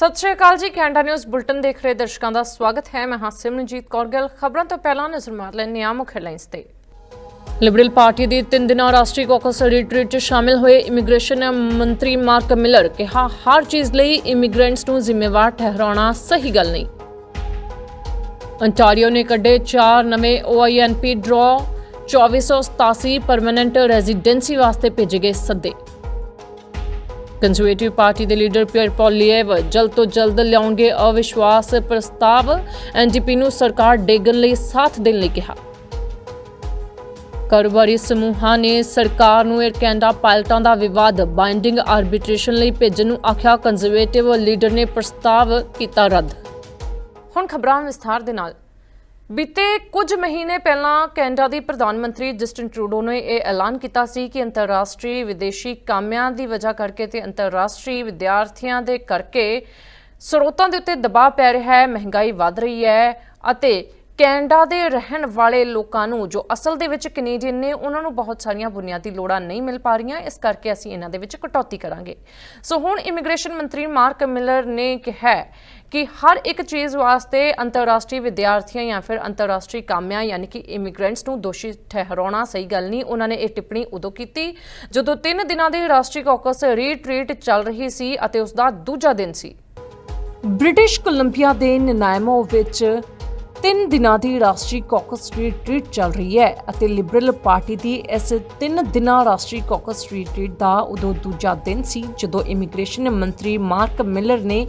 ਸਤਿ ਸ਼੍ਰੀ ਅਕਾਲ ਜੀ, Canada news bulletin ਦੇਖ ਰਹੇ ਦਰਸ਼ਕਾਂ ਦਾ ਸਵਾਗਤ ਹੈ। ਮੈਂ ਹਾਂ ਸਿਮਰਨਜੀਤ ਕੌਰ ਗਿੱਲ। ਖਬਰਾਂ ਤੋਂ ਪਹਿਲਾਂ ਨਜ਼ਰ ਮਾਰ ਲੈਂਦੇ ਹਾਂ ਮੁੱਖ ਹੈਡਲਾਈਨਸ ਤੇ। ਲਿਬਰਲ ਪਾਰਟੀ ਦੀ ਤਿੰਨ ਦਿਨਾਂ ਰਾਸ਼ਟਰੀ ਕਾਕਸ ਰਿਟਰੀਟ 'ਚ ਸ਼ਾਮਿਲ ਹੋਏ ਇਮੀਗ੍ਰੇਸ਼ਨ ਮੰਤਰੀ ਮਾਰਕ ਮਿਲਰ ਕਿਹਾ, ਹਰ ਚੀਜ਼ ਲਈ ਇਮੀਗ੍ਰੈਂਟਸ ਨੂੰ ਜ਼ਿੰਮੇਵਾਰ ਠਹਿਰਾਉਣਾ ਸਹੀ ਗੱਲ ਨਹੀਂ। ਅੰਟਾਰੀਓ ਨੇ ਕੱਢੇ ਚਾਰ ਨਵੇਂ OINP ਡਰਾ 2487 ਪਰਮਨੈਂਟ ਰੈਜ਼ੀਡੈਂਸੀ ਵਾਸਤੇ ਭੇਜੇ ਗਏ ਸੱਦੇ। ਕੰਜ਼ਰਵੇਟਿਵ ਪਾਰਟੀ ਦੇ ਲੀਡਰ ਪਿਅਰ ਪੌਲੀਏਵ ਜਲਦ ਤੋਂ ਜਲਦ ਲਿਆਉਣਗੇ ਅਵਿਸ਼ਵਾਸ ਪ੍ਰਸਤਾਵ। ਐਨਡੀਪੀ ਨੂੰ ਸਰਕਾਰ ਡੇਗਣ ਲਈ ਸਾਥ ਦੇਣ ਲਈ ਕਿਹਾ। ਕਾਰੋਬਾਰੀ ਸਮੂਹਾਂ ਨੇ ਸਰਕਾਰ ਨੂੰ 에ਅਰ ਕੈਨੇਡਾ ਪਾਇਲਟਾਂ ਦਾ ਵਿਵਾਦ ਬਾਈਂਡਿੰਗ ਆਰਬਿਟ੍ਰੇਸ਼ਨ ਲਈ ਭੇਜਣ ਨੂੰ ਆਖਿਆ। ਕੰਜ਼ਰਵੇਟਿਵ ਲੀਡਰ ਨੇ ਪ੍ਰਸਤਾਵ ਕੀਤਾ ਰੱਦ। ਹੁਣ ਖਬਰਾਂ ਵਿਸਥਾਰ ਦੇ ਨਾਲ। ਬੀਤੇ ਕੁਝ ਮਹੀਨੇ ਪਹਿਲਾਂ ਕੈਨੇਡਾ ਦੀ ਪ੍ਰਧਾਨ ਮੰਤਰੀ ਜਸਟਿਨ ਟਰੂਡੋ ਨੇ ਇਹ ਐਲਾਨ ਕੀਤਾ ਸੀ ਕਿ ਅੰਤਰਰਾਸ਼ਟਰੀ ਵਿਦੇਸ਼ੀ ਕਾਮਿਆਂ ਦੀ ਵਜ੍ਹਾ ਕਰਕੇ ਤੇ ਅੰਤਰਰਾਸ਼ਟਰੀ ਵਿਦਿਆਰਥੀਆਂ ਦੇ ਕਰਕੇ ਸਰੋਤਾਂ ਦੇ ਉੱਤੇ ਦਬਾਅ ਪੈ ਰਿਹਾ ਹੈ, ਮਹਿੰਗਾਈ ਵਧ ਰਹੀ ਹੈ ਅਤੇ ਕੈਨੇਡਾ ਦੇ ਰਹਿਣ ਵਾਲੇ ਲੋਕਾਂ ਨੂੰ, ਜੋ ਅਸਲ ਦੇ ਵਿੱਚ ਕੈਨੇਡੀਅਨ ਨੇ, ਉਹਨਾਂ ਨੂੰ ਬਹੁਤ ਸਾਰੀਆਂ ਬੁਨਿਆਦੀ ਲੋੜਾਂ ਨਹੀਂ ਮਿਲ ਪਾ ਰਹੀਆਂ। ਇਸ ਕਰਕੇ ਅਸੀਂ ਇਹਨਾਂ ਦੇ ਵਿੱਚ ਕਟੌਤੀ ਕਰਾਂਗੇ। ਸੋ ਹੁਣ ਇਮੀਗ੍ਰੇਸ਼ਨ ਮੰਤਰੀ ਮਾਰਕ ਮਿਲਰ ਨੇ ਕਿਹਾ ਕਿ ਹਰ ਇੱਕ ਚੀਜ਼ ਵਾਸਤੇ ਅੰਤਰਰਾਸ਼ਟਰੀ ਵਿਦਿਆਰਥੀਆਂ ਜਾਂ ਫਿਰ ਅੰਤਰਰਾਸ਼ਟਰੀ ਕਾਮਿਆਂ ਯਾਨੀ ਕਿ ਇਮੀਗ੍ਰੈਂਟਸ ਨੂੰ ਦੋਸ਼ੀ ਠਹਿਰਾਉਣਾ ਸਹੀ ਗੱਲ ਨਹੀਂ। ਉਹਨਾਂ ਨੇ ਇਹ ਟਿੱਪਣੀ ਉਦੋਂ ਕੀਤੀ ਜਦੋਂ 3 ਦਿਨਾਂ ਦੇ ਰਾਸ਼ਟਰੀ ਕਾਕਸ ਰੀਟਰੀਟ ਚੱਲ ਰਹੀ ਸੀ ਅਤੇ ਉਸ ਦਾ ਦੂਜਾ ਦਿਨ ਸੀ। ਬ੍ਰਿਟਿਸ਼ ਕੋਲੰਬੀਆ ਦੇ ਨਨਾਇਮੋ ਵਿੱਚ ਤਿੰਨ ਦਿਨਾਂ ਦੀ ਰਾਸ਼ਟਰੀ ਕਾਕਸ ਰੀਟਰੀਟ ਚੱਲ ਰਹੀ ਹੈ ਅਤੇ ਲਿਬਰਲ ਪਾਰਟੀ ਦੀ ਇਸ ਤਿੰਨ ਦਿਨਾਂ ਰਾਸ਼ਟਰੀ ਕਾਕਸ ਰੀਟਰੀਟ ਦਾ ਉਦੋਂ ਦੂਜਾ ਦਿਨ ਸੀ ਜਦੋਂ ਇਮੀਗ੍ਰੇਸ਼ਨ ਮੰਤਰੀ ਮਾਰਕ ਮਿਲਰ ਨੇ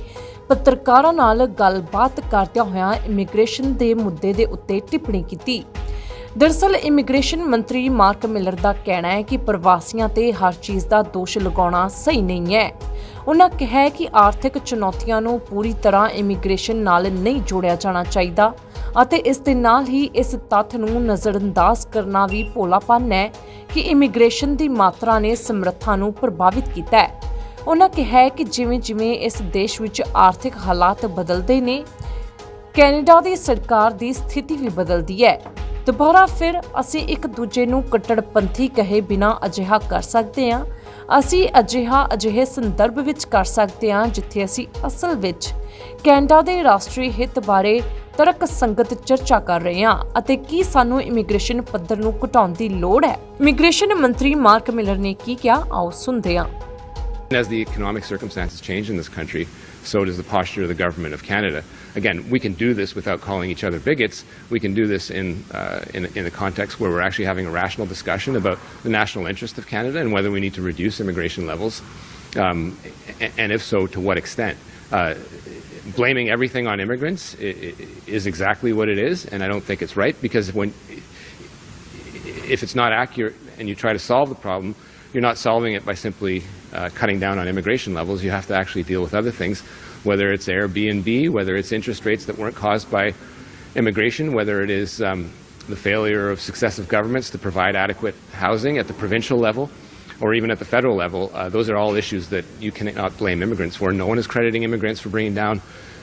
ਪੱਤਰਕਾਰਾਂ ਨਾਲ ਗੱਲਬਾਤ ਕਰਦਿਆਂ ਹੋਇਆਂ ਇਮੀਗ੍ਰੇਸ਼ਨ ਦੇ ਮੁੱਦੇ ਦੇ ਉੱਤੇ ਟਿੱਪਣੀ ਕੀਤੀ। ਦਰਅਸਲ, ਇਮੀਗ੍ਰੇਸ਼ਨ ਮੰਤਰੀ ਮਾਰਕ ਮਿਲਰ ਦਾ ਕਹਿਣਾ ਹੈ ਕਿ ਪ੍ਰਵਾਸੀਆਂ ਤੇ ਹਰ ਚੀਜ਼ ਦਾ ਦੋਸ਼ ਲਗਾਉਣਾ ਸਹੀ ਨਹੀਂ ਹੈ। ਉਹਨਾਂ ਕਿਹਾ ਕਿ ਆਰਥਿਕ ਚੁਣੌਤੀਆਂ ਨੂੰ ਪੂਰੀ ਤਰ੍ਹਾਂ ਇਮੀਗ੍ਰੇਸ਼ਨ ਨਾਲ ਨਹੀਂ ਜੋੜਿਆ ਜਾਣਾ ਚਾਹੀਦਾ ਅਤੇ ਇਸ ਦੇ ਨਾਲ ਹੀ ਇਸ ਤੱਥ ਨੂੰ ਨਜ਼ਰਅੰਦਾਜ਼ ਕਰਨਾ ਵੀ ਭੋਲਾਪਨ ਹੈ ਕਿ ਇਮੀਗ੍ਰੇਸ਼ਨ ਦੀ ਮਾਤਰਾ ਨੇ ਸਮਰੱਥਾ ਨੂੰ ਪ੍ਰਭਾਵਿਤ ਕੀਤਾ ਹੈ। ਉਹਨਾਂ ਕਿਹਾ ਹੈ ਕਿ ਜਿਵੇਂ-ਜਿਵੇਂ ਇਸ ਦੇਸ਼ ਵਿੱਚ ਆਰਥਿਕ ਹਾਲਾਤ ਬਦਲਦੇ ਨੇ, ਕੈਨੇਡਾ ਦੀ ਸਰਕਾਰ ਦੀ ਸਥਿਤੀ ਵੀ ਬਦਲਦੀ ਹੈ। ਦੁਬਾਰਾ ਫਿਰ ਅਸੀਂ ਇੱਕ ਦੂਜੇ ਨੂੰ ਕੱਟੜਪੰਥੀ ਕਹੇ ਬਿਨਾ ਅਜਿਹਾ ਕਰ ਸਕਦੇ ਹਾਂ। ਅਸੀਂ ਅਜਿਹਾ ਅਜਿਹੇ ਸੰਦਰਭ ਵਿੱਚ ਕਰ ਸਕਦੇ ਹਾਂ ਜਿੱਥੇ ਅਸੀਂ ਅਸਲ ਵਿੱਚ ਕੈਨੇਡਾ ਦੇ ਰਾਸ਼ਟਰੀ ਹਿੱਤ ਬਾਰੇ ਤਰਕ ਸੰਗਤ ਚਰਚਾ ਕਰ ਰਹੇ ਹਾਂ ਅਤੇ ਕੀ ਸਾਨੂੰ ਇਮੀਗ੍ਰੇਸ਼ਨ ਪੱਧਰ ਨੂੰ ਘਟਾਉਣ ਦੀ ਲੋੜ ਹੈ। ਇਮੀਗ੍ਰੇਸ਼ਨ ਮੰਤਰੀ ਮਾਰਕ ਮਿਲਰ ਨੇ ਕੀ ਕਿਹਾ? ਆਓ ਸੁਣਦੇ ਹਾਂ। As the economic circumstances change in this country, so does the posture of the government of Canada. Again, we can do this without calling each other bigots. We can do this in, uh, in, in a context where we're actually having a rational discussion about the national interest of Canada and whether we need to reduce immigration levels, um, and if so, to what extent. Uh, blaming everything on immigrants is exactly what it is, and I don't think it's right because when if it's not accurate and you try to solve the problem, you're not solving it by simply uh, cutting down on immigration levels. You have to actually deal with other things, whether it's Airbnb, whether it's interest rates that weren't caused by immigration, whether it is um, the failure of successive governments to provide adequate housing at the provincial level or even at the federal level. Uh, those are all issues that you cannot blame immigrants for. No one is crediting immigrants for bringing down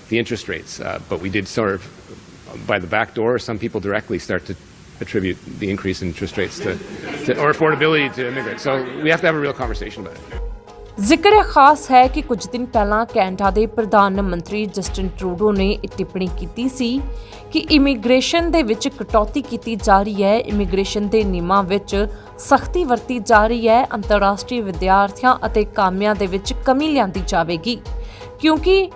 the interest rates, uh, but we did sort of, by the back door, some people directly start to attribute the increase in interest rates to, to or affordability to immigrants. So we have to have a real conversation about it. ਜ਼ਿਕਰ ਖਾਸ ਹੈ ਕਿ ਕੁਝ ਦਿਨ ਪਹਿਲਾਂ Canada ਦੇ ਪ੍ਰਧਾਨ ਮੰਤਰੀ ਜਸਟਿਨ ਟਰੂਡੋ ਨੇ ਇਹ ਟਿੱਪਣੀ ਕੀਤੀ ਸੀ ਕਿ ਇਮੀਗ੍ਰੇਸ਼ਨ ਦੇ ਵਿੱਚ ਕਟੌਤੀ ਕੀਤੀ ਜਾ ਰਹੀ ਹੈ ਇਮੀਗ੍ਰੇਸ਼ਨ ਦੇ ਨਿਯਮਾਂ ਵਿੱਚ ਸਖਤੀ ਵਰਤੀ ਜਾ ਰਹੀ ਹੈ ਅੰਤਰਰਾਸ਼ਟਰੀ ਵਿਦਿਆਰਥੀਆਂ ਅਤੇ ਕਾਮਿਆਂ ਦੇ ਵਿੱਚ ਕਮੀ ਲਿਆਂਦੀ ਜਾਵੇਗੀ ਕਿਉਂਕਿ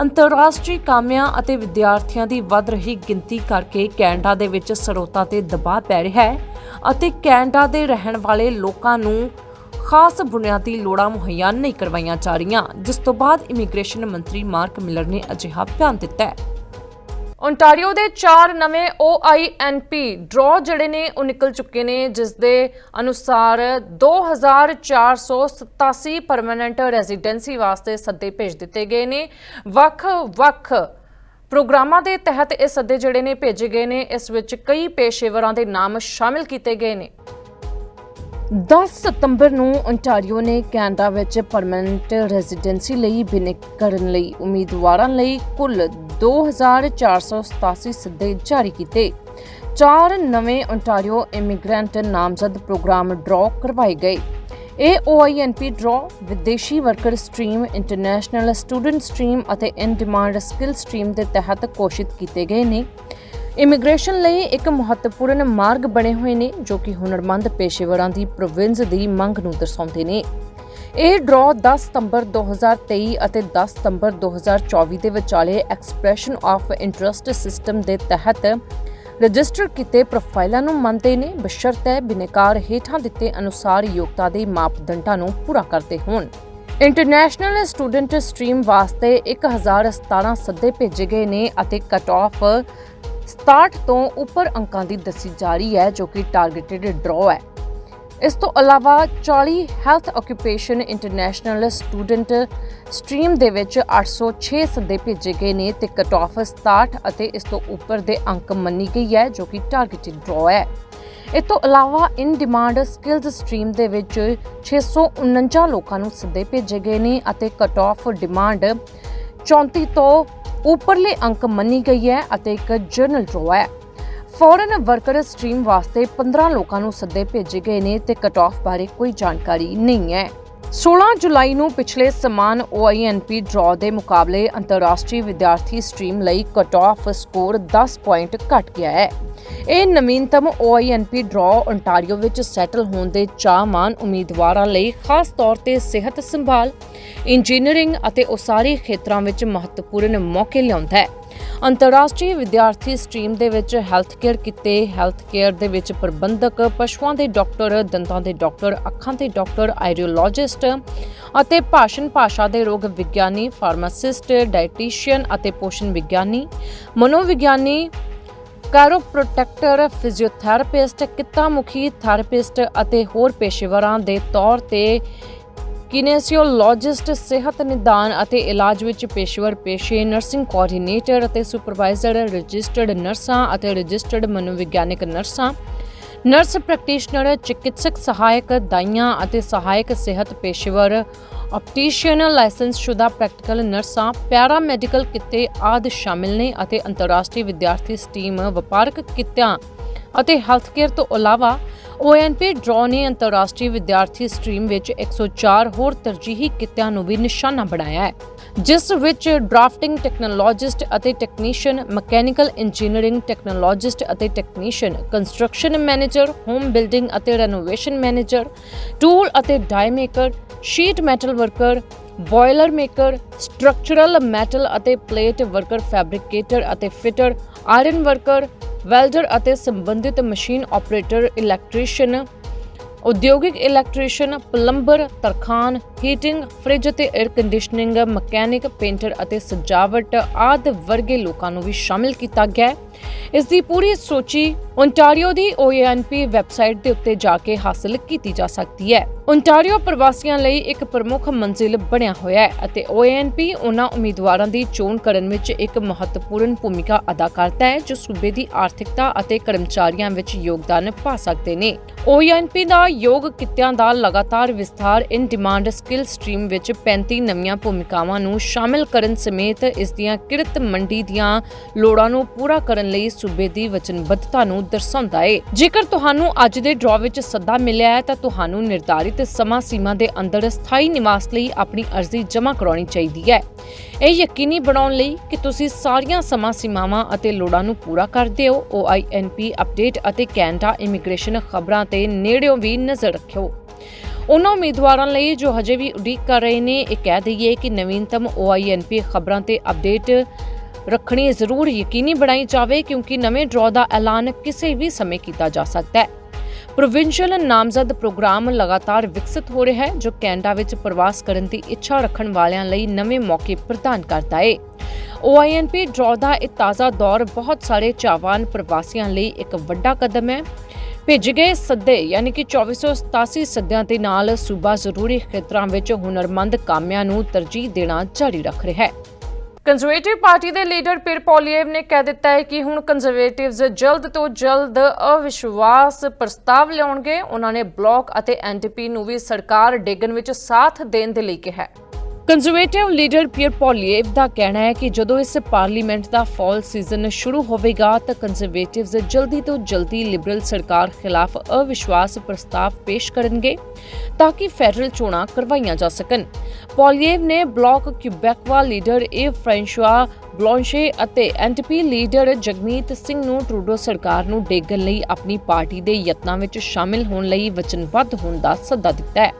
ਅੰਤਰਰਾਸ਼ਟਰੀ ਕਾਮਿਆਂ ਅਤੇ ਵਿਦਿਆਰਥੀਆਂ ਦੀ ਵੱਧ ਰਹੀ ਗਿਣਤੀ ਕਰਕੇ ਕੈਨੇਡਾ ਦੇ ਵਿੱਚ ਸਰੋਤਾਂ ਤੇ ਦਬਾਅ ਪੈ ਰਿਹਾ ਹੈ ਅਤੇ ਕੈਨੇਡਾ ਦੇ ਰਹਿਣ ਵਾਲੇ ਲੋਕਾਂ ਨੂੰ ਖਾਸ ਬੁਨਿਆਦੀ ਲੋੜਾਂ ਮੁਹੱਈਆ ਨਹੀਂ ਕਰਵਾਈਆਂ ਜਾ ਰਹੀਆਂ, ਜਿਸ ਤੋਂ ਬਾਅਦ ਇਮੀਗ੍ਰੇਸ਼ਨ ਮੰਤਰੀ ਮਾਰਕ ਮਿਲਰ ਨੇ ਅਜਿਹਾ ਬਿਆਨ ਦਿੱਤਾ ਹੈ। ਓਨਟਾਰੀਓ ਦੇ ਚਾਰ ਨਵੇਂ OINP ਡਰਾ ਜਿਹੜੇ ਨੇ, ਉਹ ਨਿਕਲ ਚੁੱਕੇ ਨੇ ਜਿਸ ਦੇ ਅਨੁਸਾਰ 2487 ਪਰਮਨੈਂਟ ਰੈਜ਼ੀਡੈਂਸੀ ਵਾਸਤੇ ਸੱਦੇ ਭੇਜ ਦਿੱਤੇ ਗਏ ਨੇ। ਵੱਖ-ਵੱਖ ਪ੍ਰੋਗਰਾਮਾਂ ਦੇ ਤਹਿਤ ਇਹ ਸੱਦੇ ਜਿਹੜੇ ਨੇ ਭੇਜੇ ਗਏ ਨੇ, ਇਸ ਵਿੱਚ ਕਈ ਪੇਸ਼ੇਵਰਾਂ ਦੇ ਨਾਮ ਸ਼ਾਮਿਲ ਕੀਤੇ ਗਏ ਨੇ। 10 ਸਤੰਬਰ ਨੂੰ ਓਨਟਾਰੀਓ ਨੇ ਕੈਨੇਡਾ ਵਿੱਚ ਪਰਮਨੈਂਟ ਰੈਜ਼ੀਡੈਂਸੀ ਲਈ ਬਿਨਿਕ ਕਰਨ ਲਈ ਉਮੀਦਵਾਰਾਂ ਲਈ ਕੁੱਲ 2487 ਸੱਦੇ ਜਾਰੀ ਕੀਤੇ। ਚਾਰ ਨਵੇਂ ਓਨਟਾਰੀਓ ਇਮੀਗ੍ਰੈਂਟ ਨਾਮਜ਼ਦ ਪ੍ਰੋਗਰਾਮ ਡਰਾ ਕਰਵਾਏ ਗਏ। ਇਹ OINP ਡਰਾਅ ਵਿਦੇਸ਼ੀ worker stream, international student stream ਅਤੇ ਇਨ ਡਿਮਾਂਡ ਸਕਿੱਲ ਸਟਰੀਮ ਦੇ ਤਹਿਤ ਘੋਸ਼ਿਤ ਕੀਤੇ ਗਏ ਨੇ। ਇਮੀਗ੍ਰੇਸ਼ਨ ਲਈ ਇੱਕ ਮਹੱਤਵਪੂਰਨ ਮਾਰਗ ਬਣੇ ਹੋਏ ਨੇ, ਜੋ ਕਿ ਹੁਨਰਮੰਦ ਪੇਸ਼ੇਵਰਾਂ ਦੀ ਪ੍ਰੋਵਿੰਸ ਦੀ ਮੰਗ ਨੂੰ ਦਰਸਾਉਂਦੇ ਨੇ। ਇਹ ਡਰਾਅ 10 ਸਤੰਬਰ 2023 ਅਤੇ 10 ਸਤੰਬਰ 2024 ਦੇ ਵਿਚਾਲੇ ਐਕਸਪ੍ਰੈਸ਼ਨ ਆਫ ਇੰਟਰਸਟ ਸਿਸਟਮ ਦੇ ਤਹਿਤ ਰਜਿਸਟਰ ਕੀਤੇ ਪ੍ਰੋਫਾਈਲਾਂ ਨੂੰ ਮੰਨਦੇ ਨੇ, ਬਸ਼ਰਤੇ ਬਿਨੇਕਾਰ ਹੇਠਾਂ ਦਿੱਤੇ ਅਨੁਸਾਰ ਯੋਗਤਾ ਦੇ ਮਾਪਦੰਡਾਂ ਨੂੰ ਪੂਰਾ ਕਰਦੇ ਹੋਣ। ਇੰਟਰਨੈਸ਼ਨਲ ਸਟੂਡੈਂਟ ਸਟ੍ਰੀਮ ਵਾਸਤੇ 1017 ਸੱਦੇ ਭੇਜੇ ਗਏ ਨੇ ਅਤੇ ਕਟ ਆਫ 67 ਤੋਂ ਉੱਪਰ ਅੰਕਾਂ ਦੀ ਦੱਸੀ ਜਾ ਰਹੀ ਹੈ, ਜੋ ਕਿ ਟਾਰਗੇਟਡ ਡਰਾਅ ਹੈ। ਇਸ ਤੋਂ ਇਲਾਵਾ 40 health occupation international student stream ਦੇ ਵਿੱਚ 806 ਸੱਦੇ ਭੇਜੇ ਗਏ ਨੇ ਤੇ ਕਟ ਆਫ 67 ਅਤੇ ਇਸ ਤੋਂ ਉੱਪਰ ਦੇ ਅੰਕ ਮੰਨੀ ਗਈ ਹੈ, ਜੋ ਕਿ ਟਾਰਗੇਟਡ ਡਰਾਅ ਹੈ। ਇਸ ਤੋਂ ਇਲਾਵਾ ਇਨ ਡਿਮਾਂਡ ਸਕਿੱਲਸ ਸਟਰੀਮ ਦੇ ਵਿੱਚ 649 ਲੋਕਾਂ ਨੂੰ ਸੱਦੇ ਭੇਜੇ ਗਏ ਨੇ ਅਤੇ ਕਟ ਆਫ ਡਿਮਾਂਡ 34 ਤੋਂ ਉੱਪਰਲੇ ਅੰਕ ਮੰਨੀ ਗਈ ਹੈ ਅਤੇ ਇੱਕ ਜਰਨਲ ਡਰਾਅ ਹੈ। ਫੋਰਨ ਵਰਕਰ ਸਟਰੀਮ ਵਾਸਤੇ 15 ਲੋਕਾਂ ਨੂੰ ਸੱਦੇ ਭੇਜੇ ਗਏ ਨੇ ਤੇ ਕਟ ਆਫ ਬਾਰੇ ਕੋਈ ਜਾਣਕਾਰੀ ਨਹੀਂ ਹੈ। 16 ਜੁਲਾਈ ਨੂੰ ਪਿਛਲੇ ਸਮਾਨ OINP ਡਰਾਅ ਦੇ ਮੁਕਾਬਲੇ ਅੰਤਰਰਾਸ਼ਟਰੀ ਵਿਦਿਆਰਥੀ ਸਟਰੀਮ ਲਈ ਕਟ ਆਫ ਸਕੋਰ 10 ਪੁਆਇੰਟ ਘਟ ਗਿਆ ਹੈ। ਇਹ ਨਵੀਨਤਮ OINP ਡਰਾਅ ਓਨਟਾਰੀਓ ਵਿੱਚ ਸੈਟਲ ਹੋਣ ਦੇ ਚਾਹਵਾਨ ਉਮੀਦਵਾਰਾਂ ਲਈ ਖਾਸ ਤੌਰ ਤੇ ਸਿਹਤ ਸੰਭਾਲ, ਇੰਜੀਨੀਅਰਿੰਗ ਅਤੇ ਉਸਾਰੀ ਖੇਤਰਾਂ ਵਿੱਚ ਮਹੱਤਵਪੂਰਨ ਮੌਕੇ ਲਿਆਉਂਦਾ ਹੈ। ਅੰਤਰਰਾਸ਼ਟਰੀ ਵਿਦਿਆਰਥੀ ਸਟਰੀਮ ਦੇ ਵਿੱਚ ਹੈਲਥ ਕੇਅਰ ਕਿਤੇ ਹੈਲਥ ਕੇਅਰ ਦੇ ਵਿੱਚ ਪ੍ਰਬੰਧਕ, ਪਸ਼ੂਆਂ ਦੇ ਡਾਕਟਰ, ਦੰਦਾਂ ਦੇ ਡਾਕਟਰ, ਅੱਖਾਂ ਦੇ ਡਾਕਟਰ ਆਇਡੀਓਲੋਜਿਸਟ ਅਤੇ ਭਾਸ਼ਣ ਭਾਸ਼ਾ ਦੇ ਰੋਗ ਵਿਗਿਆਨੀ ਫਾਰਮਾਸਿਸਟ ਡਾਇਟੀਸ਼ੀਅਨ ਅਤੇ ਪੋਸ਼ਣ ਵਿਗਿਆਨੀ, ਮਨੋਵਿਗਿਆਨੀ ਕਾਇਰੋਪ੍ਰੋਟੈਕਟਰ ਫਿਜ਼ੀਓਥੈਰੇਪਿਸਟ ਕਿੱਤਾ ਮੁਖੀ ਥੈਰੇਪਿਸਟ ਅਤੇ ਹੋਰ ਪੇਸ਼ੇਵਰਾਂ ਦੇ ਤੌਰ ਤੇ ਕਿਨੇਸੀਓਲੋਜਿਸਟ ਸਿਹਤ ਨਿਦਾਨ ਅਤੇ ਇਲਾਜ ਵਿੱਚ ਪੇਸ਼ੇਵਰ, ਪੇਸ਼ੇ ਨਰਸਿੰਗ ਕੋਆਰਡੀਨੇਟਰ ਅਤੇ ਸੁਪਰਵਾਈਜ਼ਰ ਰਜਿਸਟਰਡ ਨਰਸਾਂ ਅਤੇ ਰਜਿਸਟਰਡ ਮਨੋਵਿਗਿਆਨਕ ਨਰਸਾਂ ਨਰਸ ਪ੍ਰੈਕਟੀਸ਼ਨਰ ਚਿਕਿਤਸਕ ਸਹਾਇਕ, ਦਾਈਆਂ ਅਤੇ ਸਹਾਇਕ ਸਿਹਤ ਪੇਸ਼ੇਵਰ ਆਪਟੀਸ਼ੀਅਨ ਲਾਇਸੈਂਸਸ਼ੁਦਾ ਪ੍ਰੈਕਟੀਕਲ ਨਰਸਾਂ ਪੈਰਾ ਮੈਡੀਕਲ ਕਿੱਤੇ ਆਦਿ ਸ਼ਾਮਿਲ ਨੇ ਅਤੇ ਅੰਤਰਰਾਸ਼ਟਰੀ ਵਿਦਿਆਰਥੀ ਸਟੀਮ ਵਪਾਰਕ ਕਿੱਤਿਆਂ ਅਤੇ ਹੈਲਥ ਕੇਅਰ ਤੋਂ ਇਲਾਵਾ ONP ਡਰਾਅ ਨੇ ਅੰਤਰਰਾਸ਼ਟਰੀ ਵਿਦਿਆਰਥੀ ਸਟਰੀਮ ਵਿੱਚ 104 ਹੋਰ ਤਰਜੀਹੀ ਕਿੱਤਿਆਂ ਨੂੰ ਵੀ ਨਿਸ਼ਾਨਾ ਬਣਾਇਆ ਹੈ, ਜਿਸ ਵਿੱਚ ਡਰਾਫਟਿੰਗ ਟੈਕਨੋਲੋਜਿਸਟ ਅਤੇ ਟੈਕਨੀਸ਼ੀਅਨ ਮਕੈਨੀਕਲ ਇੰਜੀਨੀਅਰਿੰਗ ਟੈਕਨੋਲੋਜਿਸਟ ਅਤੇ technician construction manager home building ਅਤੇ ਰੈਨੋਵੇਸ਼ਨ ਮੈਨੇਜਰ ਟੂਲ ਅਤੇ die maker sheet metal worker boiler maker structural metal ਅਤੇ ਪਲੇਟ ਵਰਕਰ ਫੈਬਰਿਕੇਟਰ ਅਤੇ ਫਿਟਰ ਆਇਰਨ ਵਰਕਰ, ਵੈਲਡਰ ਅਤੇ ਸੰਬੰਧਿਤ ਮਸ਼ੀਨ ਆਪਰੇਟਰ, ਇਲੈਕਟ੍ਰੀਸ਼ੀਅਨ, ਉਦਯੋਗਿਕ electrician, plumber, ਤਰਖਾਨ, heating, fridge ਅਤੇ air conditioning mechanic, painter ਅਤੇ ਸਜਾਵਟ ਆਦਿ ਵਰਗੇ ਲੋਕਾਂ ਨੂੰ ਵੀ ਸ਼ਾਮਿਲ ਕੀਤਾ ਗਿਆ ਹੈ। ਇਸ ਦੀ ਪੂਰੀ ਸੂਚੀ ਓਨਟਾਰੀਓ ਦੀ OANP ਵੈਬਸਾਈਟ ਦੇ ਉੱਤੇ ਜਾ ਕੇ ਹਾਸਲ ਕੀਤੀ ਜਾ ਸਕਦੀ ਹੈ। ਓਨਟਾਰੀਓ ਪ੍ਰਵਾਸੀਆਂ ਲਈ ਇੱਕ ਪ੍ਰਮੁੱਖ ਮੰਜ਼ਿਲ ਬਣਿਆ ਹੋਇਆ ਹੈ ਅਤੇ OANP ਉਹਨਾਂ ਉਮੀਦਵਾਰਾਂ ਦੀ ਚੋਣ ਕਰਨ ਵਿੱਚ ਇੱਕ ਮਹੱਤਵਪੂਰਨ ਭੂਮਿਕਾ ਅਦਾ ਕਰਦਾ ਹੈ, ਜੋ ਸੂਬੇ ਦੀ ਆਰਥਿਕਤਾ ਅਤੇ ਕਰਮਚਾਰੀਆਂ ਵਿੱਚ ਯੋਗਦਾਨ ਪਾ ਸਕਦੇ ਨੇ। OANP ਦਾ ਯੋਗ ਕਿੱਤਿਆਂ ਦਾ ਲਗਾਤਾਰ ਵਿਸਥਾਰ ਇਨ ਡਿਮਾਂਡ ਸਕਿੱਲ ਸਟ੍ਰੀਮ ਵਿੱਚ 35 ਨਵੀਆਂ ਭੂਮਿਕਾਵਾਂ ਨੂੰ ਸ਼ਾਮਿਲ ਕਰਨ ਸਮੇਤ ਇਸ ਦੀਆਂ ਕਿਰਤ ਮੰਡੀ ਦੀਆਂ ਲੋੜਾਂ ਨੂੰ ਪੂਰਾ ਕਰਨ ਲਈ ਸੂਬੇ ਦੀ ਵਚਨਬੱਧਤਾ ਨੂੰ ਦਰਸਾਉਂਦਾ ਹੈ ਜੇਕਰ ਤੁਹਾਨੂੰ ਅੱਜ ਦੇ ਡਰਾਅ ਵਿੱਚ ਸੱਦਾ ਮਿਲਿਆ ਹੈ, ਤਾਂ ਤੁਹਾਨੂੰ ਨਿਰਧਾਰਿਤ ਸਮਾਂ ਸੀਮਾ ਦੇ ਅੰਦਰ ਸਥਾਈ ਨਿਵਾਸ ਲਈ ਆਪਣੀ ਅਰਜ਼ੀ ਜਮ੍ਹਾਂ ਕਰਾਉਣੀ ਚਾਹੀਦੀ ਹੈ। ਇਹ ਯਕੀਨੀ ਬਣਾਉਣ ਲਈ ਕਿ ਤੁਸੀਂ ਸਾਰੀਆਂ ਸਮਾਂ ਸੀਮਾਵਾਂ ਅਤੇ ਲੋੜਾਂ ਨੂੰ ਪੂਰਾ ਕਰਦੇ ਹੋ। OINP ਅਪਡੇਟ ਅਤੇ ਕੈਨੇਡਾ ਇਮੀਗ੍ਰੇਸ਼ਨ ਖਬਰਾਂ ਤੇ ਨੇੜਿਓਂ ਵੀ ਨਜ਼ਰ ਰੱਖਿਓ। ਉਹਨਾਂ ਉਮੀਦਵਾਰਾਂ ਲਈ ਜੋ ਹਜੇ ਵੀ ਉਡੀਕ ਕਰ ਰਹੇ ਨੇ, ਇਹ ਕਹਿ ਦਈਏ ਕਿ ਨਵੀਨਤਮ OINP ਖਬਰਾਂ ਤੇ ਅਪਡੇਟ ਰੱਖਣੀ ਜ਼ਰੂਰ ਯਕੀਨੀ ਬਣਾਈ ਜਾਵੇ ਕਿਉਂਕਿ ਨਵੇਂ ਡਰਾਅ ਦਾ ਐਲਾਨ ਕਿਸੇ ਵੀ ਸਮੇਂ ਕੀਤਾ ਜਾ ਸਕਦਾ ਹੈ। ਪ੍ਰੋਵਿੰਸ਼ੀਅਲ ਨਾਮਜ਼ਦ ਪ੍ਰੋਗਰਾਮ ਲਗਾਤਾਰ ਵਿਕਸਿਤ ਹੋ ਰਿਹਾ ਹੈ, ਜੋ ਕੈਨੇਡਾ ਵਿੱਚ ਪ੍ਰਵਾਸ ਕਰਨ ਦੀ ਇੱਛਾ ਰੱਖਣ ਵਾਲਿਆਂ ਲਈ ਨਵੇਂ ਮੌਕੇ ਪ੍ਰਦਾਨ ਕਰਦਾ ਹੈ OINP ਡਰਾਅ ਦਾ ਇਹ ਤਾਜ਼ਾ ਦੌਰ ਬਹੁਤ ਸਾਰੇ ਚਾਹਵਾਨ ਪ੍ਰਵਾਸੀਆਂ ਲਈ ਇੱਕ ਵੱਡਾ ਕਦਮ ਹੈ। ਭੇਜੇ ਗਏ ਸੱਦੇ ਯਾਨੀ ਕਿ 2487 ਸੱਦਿਆਂ ਦੇ ਨਾਲ ਸੂਬਾ ਜ਼ਰੂਰੀ ਖੇਤਰਾਂ ਵਿੱਚ ਹੁਨਰਮੰਦ ਕਾਮਿਆਂ ਨੂੰ ਤਰਜੀਹ ਦੇਣਾ ਜਾਰੀ ਰੱਖ ਰਿਹਾ ਹੈ। ਕੰਜ਼ਰਵੇਟਿਵ ਪਾਰਟੀ ਦੇ ਲੀਡਰ ਪਿਰਪੋਲੀਏਵ ਨੇ ਕਹਿ ਦਿੱਤਾ ਹੈ ਕਿ ਹੁਣ ਕੰਜ਼ਰਵੇਟਿਵਜ਼ ਜਲਦ ਤੋਂ ਜਲਦ ਅਵਿਸ਼ਵਾਸ ਪ੍ਰਸਤਾਵ ਲਿਆਉਣਗੇ। ਉਹਨਾਂ ਨੇ ਬਲਾਕ ਅਤੇ ਐਨਡੀਪੀ ਨੂੰ ਵੀ ਸਰਕਾਰ ਡੇਗਨ ਵਿੱਚ ਸਾਥ ਦੇਣ ਦੇ ਲਈ ਕਿਹਾ ਹੈ। ਕੰਜ਼ਰਵੇਟਿਵ ਲੀਡਰ ਪੀਅਰ ਪੋਲੀਏਵ ਦਾ ਕਹਿਣਾ ਹੈ ਕਿ ਜਦੋਂ ਇਸ ਪਾਰਲੀਮੈਂਟ ਦਾ ਫਾਲ ਸੀਜ਼ਨ ਸ਼ੁਰੂ ਹੋਵੇਗਾ ਤਾਂ ਕੰਜ਼ਰਵੇਟਿਵਜ਼ ਜਲਦੀ ਤੋਂ ਜਲਦੀ ਲਿਬਰਲ ਸਰਕਾਰ ਖਿਲਾਫ ਅਵਿਸ਼ਵਾਸ ਪ੍ਰਸਤਾਵ ਪੇਸ਼ ਕਰਨਗੇ ਤਾਂ ਕਿ ਫੈਡਰਲ ਚੋਣਾਂ ਕਰਵਾਈਆਂ ਜਾ ਸਕਣ। ਪੋਲੀਏਵ ਨੇ ਬਲਾਕ ਕਿਊਬੈਕਵਾ ਲੀਡਰ ਏ ਫ੍ਰੈਂਸ਼ਵਾ ਬਲੌਂਸ਼ੇ ਅਤੇ ਐਨਟੀਪੀ ਲੀਡਰ ਜਗਮੀਤ ਸਿੰਘ ਨੂੰ ਟਰੂਡੋ ਸਰਕਾਰ ਨੂੰ ਡੇਗਣ ਲਈ ਆਪਣੀ ਪਾਰਟੀ ਦੇ ਯਤਨਾਂ ਵਿੱਚ ਸ਼ਾਮਿਲ ਹੋਣ ਲਈ ਵਚਨਬੱਧ ਹੋਣ ਦਾ ਸੱਦਾ ਦਿੱਤਾ ਹੈ।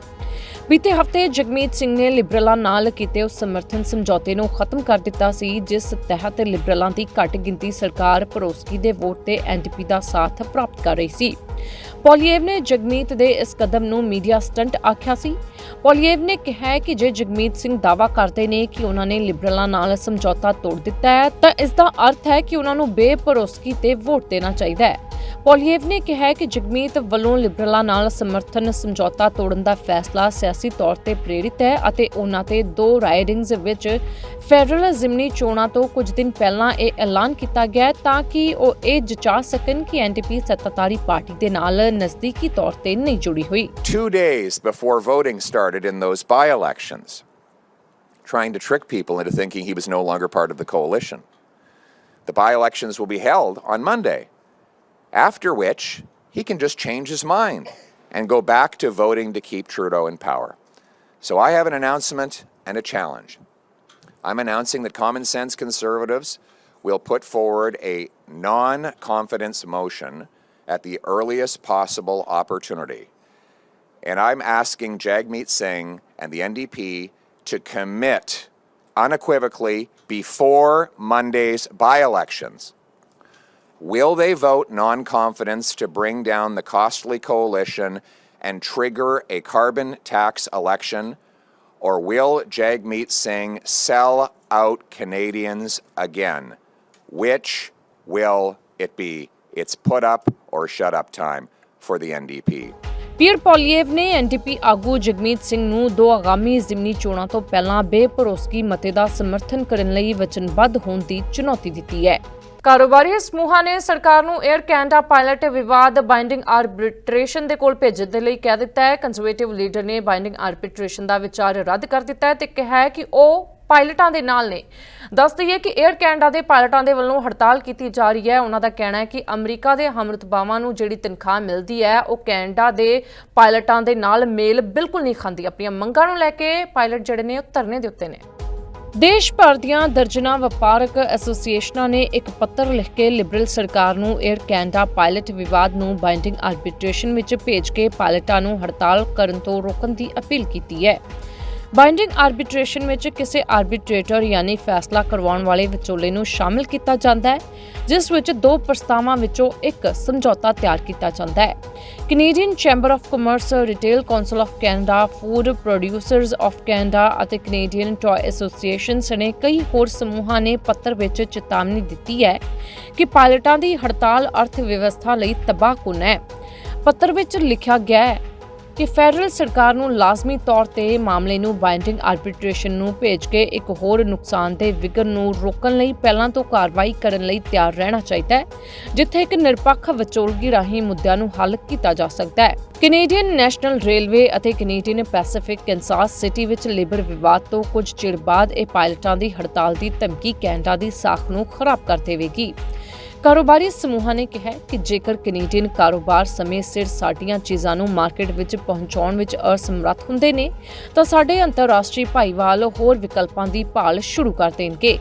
ਬੀਤੇ ਹਫ਼ਤੇ ਜਗਮੀਤ ਸਿੰਘ ਨੇ ਲਿਬਰਲਾਂ ਨਾਲ ਕੀਤੇ ਉਸ ਸਮਰਥਨ ਸਮਝੌਤੇ ਨੂੰ ਖਤਮ ਕਰ ਦਿੱਤਾ ਸੀ, ਜਿਸ ਤਹਿਤ ਲਿਬਰਲਾਂ ਦੀ ਘੱਟ ਗਿਣਤੀ ਸਰਕਾਰ ਭਰੋਸਗੀ ਦੇ ਵੋਟ ਤੇ ਐਨਡੀਪੀ ਦਾ ਸਾਥ ਪ੍ਰਾਪਤ ਕਰ ਰਹੀ ਸੀ। ਪੋਲੀਏਵ ਨੇ ਜਗਮੀਤ ਦੇ ਇਸ ਕਦਮ ਨੂੰ ਮੀਡੀਆ ਸਟੰਟ ਆਖਿਆ ਸੀ। ਪੋਲੀਏਵ ਨੇ ਕਿਹਾ ਕਿ ਜੇ ਜਗਮੀਤ ਸਿੰਘ ਦਾਅਵਾ ਕਰਦੇ ਨੇ ਕਿ ਉਹਨਾਂ ਨੇ ਲਿਬਰਲਾਂ ਨਾਲ ਸਮਝੌਤਾ ਤੋੜ ਦਿੱਤਾ ਹੈ, ਤਾਂ ਇਸ ਦਾ ਅਰਥ ਹੈ ਕਿ ਉਹਨਾਂ ਨੂੰ ਬੇਭਰੋਸਗੀ ਤੇ ਵੋਟ ਦੇਣਾ ਚਾਹੀਦਾ ਹੈ। ਪੋਲੀਏਵ ਨੇ ਕਿਹਾ ਕਿ ਜਗਮੀਤ ਵੱਲੋਂ ਲਿਬਰਲਾਂ ਨਾਲ ਸਮਰਥਨ ਸਮਝੌਤਾ ਤੋੜਨ ਦਾ ਫੈਸਲਾ ਸਿਆਸੀ ਤੌਰ ਤੇ ਪ੍ਰੇਰਿਤ ਹੈ ਅਤੇ ਉਹਨਾਂ ਤੇ ਦੋ ਰਾਈਡਿੰਗਸ ਵਿੱਚ ਫੈਡਰਲ ਜ਼ਿਮਨੀ ਚੋਣਾਂ ਤੋਂ ਕੁਝ ਦਿਨ ਪਹਿਲਾਂ ਇਹ ਐਲਾਨ ਕੀਤਾ ਗਿਆ ਤਾਂ ਕਿ ਉਹ ਇਹ ਜਚਾ ਸਕਣ ਕਿ ਐਨਡੀਪੀ ਸੱਤਾਧਾਰੀ ਪਾਰਟੀ ਦੇ ਨਾਲ ਨਜ਼ਦੀਕੀ ਤੌਰ ਤੇ ਨਹੀਂ ਜੁੜੀ ਹੋਈ 2 days before voting started in those by elections trying to trick people into thinking he was no longer part of the coalition. The by elections will be held on Monday. After which he can just change his mind and go back to voting to keep Trudeau in power. So I have an announcement and a challenge. I'm announcing that Common Sense Conservatives will put forward a non confidence motion at the earliest possible opportunity. And I'm asking Jagmeet Singh and the NDP to commit unequivocally before Monday's by elections. Will they vote non confidence to bring down the costly coalition and trigger a carbon tax election? Or will Jagmeet Singh sell out Canadians again? Which will it be? It's put up or shut up time for the NDP. Pierre Poilievre ਨੇ NDP ਆਗੂ ਜਗਮੀਤ ਸਿੰਘ ਨੂੰ ਦੋ ਆਗਾਮੀ ਜ਼ਿਮਨੀ ਚੋਣਾਂ ਤੋਂ ਪਹਿਲਾਂ ਬੇਭਰੋਸਗੀ ਮਤੇ ਦਾ ਸਮਰਥਨ ਕਰਨ ਲਈ ਵਚਨਬੱਧ ਹੋਣ ਦੀ ਚੁਣੌਤੀ ਦਿੱਤੀ ਹੈ ਕਾਰੋਬਾਰੀ ਸਮੂਹਾਂ ਨੇ ਸਰਕਾਰ ਨੂੰ 에ਅਰ ਕੈਨੇਡਾ ਪਾਇਲਟ ਵਿਵਾਦ ਬਾਈਂਡਿੰਗ ਆਰਬਿਟ੍ਰੇਸ਼ਨ ਦੇ ਕੋਲ ਭੇਜਣ ਦੇ ਲਈ ਕਹਿ ਦਿੱਤਾ ਹੈ। ਕੰਜ਼ਰਵੇਟਿਵ ਲੀਡਰ ਨੇ ਬਾਈਂਡਿੰਗ ਆਰਬਿਟ੍ਰੇਸ਼ਨ ਦਾ ਵਿਚਾਰ ਰੱਦ ਕਰ ਦਿੱਤਾ ਹੈ ਤੇ ਕਿਹਾ ਹੈ ਕਿ ਉਹ ਪਾਇਲਟਾਂ ਦੇ ਨਾਲ ਨੇ। ਦੱਸ ਦਈਏ ਕਿ 에ਅਰ ਕੈਨੇਡਾ ਦੇ ਪਾਇਲਟਾਂ ਦੇ ਵੱਲੋਂ ਹੜਤਾਲ ਕੀਤੀ ਜਾ ਰਹੀ ਹੈ। ਉਹਨਾਂ ਦਾ ਕਹਿਣਾ ਹੈ ਕਿ ਅਮਰੀਕਾ ਦੇ ਹਮਰਤਬਾਵਾਂ ਨੂੰ ਜਿਹੜੀ ਤਨਖਾਹ ਮਿਲਦੀ ਹੈ, ਉਹ ਕੈਨੇਡਾ ਦੇ ਪਾਇਲਟਾਂ ਦੇ ਨਾਲ ਮੇਲ ਬਿਲਕੁਲ ਨਹੀਂ ਖਾਂਦੀ। ਆਪਣੀਆਂ ਮੰਗਾਂ ਨੂੰ ਲੈ ਕੇ ਪਾਇਲਟ ਜਿਹੜੇ ਨੇ, ਉਹ ਧਰਨੇ ਦੇ ਉੱਤੇ ਨੇ। ਦੇਸ਼ ਭਰ ਦੀਆਂ ਦਰਜਨਾਂ ਵਪਾਰਕ ਐਸੋਸੀਏਸ਼ਨਾਂ ਨੇ ਇੱਕ ਪੱਤਰ ਲਿਖ ਕੇ ਲਿਬਰਲ ਸਰਕਾਰ ਨੂੰ 에ਅਰ ਕੈਨੇਡਾ ਪਾਇਲਟ ਵਿਵਾਦ ਨੂੰ ਬਾਈਂਡਿੰਗ ਆਰਬਿਟ੍ਰੇਸ਼ਨ ਵਿੱਚ ਭੇਜ ਕੇ ਪਾਇਲਟਾਂ ਨੂੰ ਹੜਤਾਲ ਕਰਨ ਤੋਂ ਰੋਕਣ ਦੀ ਅਪੀਲ ਕੀਤੀ ਹੈ। ਬਾਈਂਡਿੰਗ ਆਰਬਿਟ੍ਰੇਸ਼ਨ ਵਿੱਚ ਕਿਸੇ ਆਰਬਿਟ੍ਰੇਟਰ ਯਾਨੀ ਫੈਸਲਾ ਕਰਵਾਉਣ ਵਾਲੇ ਵਿਚੋਲੇ ਨੂੰ ਸ਼ਾਮਿਲ ਕੀਤਾ ਜਾਂਦਾ ਹੈ, ਜਿਸ ਵਿੱਚ ਦੋ ਪ੍ਰਸਤਾਵਾਂ ਵਿੱਚੋਂ ਇੱਕ ਸਮਝੌਤਾ ਤਿਆਰ ਕੀਤਾ ਜਾਂਦਾ ਹੈ। Canadian chamber of commerce retail council of Canada food producers of Canada ਅਤੇ ਕੈਨੇਡੀਅਨ ਟੌਏ ਐਸੋਸੀਏਸ਼ਨ ਸਣੇ ਕਈ ਹੋਰ ਸਮੂਹਾਂ ਨੇ ਪੱਤਰ ਵਿੱਚ ਚੇਤਾਵਨੀ ਦਿੱਤੀ ਹੈ ਕਿ ਪਾਇਲਟਾਂ ਦੀ ਹੜਤਾਲ ਅਰਥ ਵਿਵਸਥਾ ਲਈ ਤਬਾਹਕੁਨ ਹੈ। ਪੱਤਰ ਵਿੱਚ ਲਿਖਿਆ ਗਿਆ ਹੈ ਕਿ ਫੈਡਰਲ ਸਰਕਾਰ ਨੂੰ ਲਾਜ਼ਮੀ ਤੌਰ ਤੇ ਮਾਮਲੇ ਨੂੰ ਬਾਈਂਡਿੰਗ ਆਰਬਿਟ੍ਰੇਸ਼ਨ ਨੂੰ ਭੇਜ ਕੇ ਇੱਕ ਹੋਰ ਨੁਕਸਾਨਦੇਹ ਵਿਗਨ ਨੂੰ ਰੋਕਣ ਲਈ ਪਹਿਲਾਂ ਤੋਂ ਕਾਰਵਾਈ ਕਰਨ ਲਈ ਤਿਆਰ ਰਹਿਣਾ ਚਾਹੀਦਾ ਹੈ, ਜਿੱਥੇ ਇੱਕ ਨਿਰਪੱਖ ਵਿਚੋਲਗੀ ਰਾਹੀਂ ਮੁੱਦਿਆਂ ਨੂੰ ਹੱਲ ਕੀਤਾ ਜਾ ਸਕਦਾ ਹੈ। ਕੈਨੇਡੀਅਨ ਨੈਸ਼ਨਲ ਰੇਲਵੇ ਅਤੇ ਕੈਨੇਡੀਅਨ ਪੈਸੀਫਿਕ ਕੈਂਸਾਸ ਸਿਟੀ ਵਿੱਚ ਲੇਬਰ ਵਿਵਾਦ ਤੋਂ ਕੁਝ ਚਿਰ ਬਾਅਦ ਇਹ ਪਾਇਲਟਾਂ ਦੀ ਹੜਤਾਲ ਦੀ ਧਮਕੀ ਕੈਨੇਡਾ ਦੀ ਸਾਖ ਨੂੰ ਖਰਾਬ ਕਰ ਦੇਵੇਗੀ। ਕਾਰੋਬਾਰੀ ਸਮੂਹਾਂ ਨੇ ਕਿਹਾ ਕਿ ਜੇਕਰ ਕੈਨੇਡੀਅਨ ਕਾਰੋਬਾਰ ਸਮੇਂ ਸਿਰ ਸਾਡੀਆਂ ਚੀਜ਼ਾਂ ਨੂੰ ਮਾਰਕੀਟ ਵਿੱਚ ਪਹੁੰਚਾਉਣ ਵਿੱਚ ਅਸਮਰੱਥ ਹੁੰਦੇ ਨੇ, ਤਾਂ ਸਾਡੇ ਅੰਤਰਰਾਸ਼ਟਰੀ ਭਾਈਵਾਲ ਹੋਰ ਵਿਕਲਪਾਂ ਦੀ ਭਾਲ ਸ਼ੁਰੂ ਕਰ ਦੇਣਗੇ।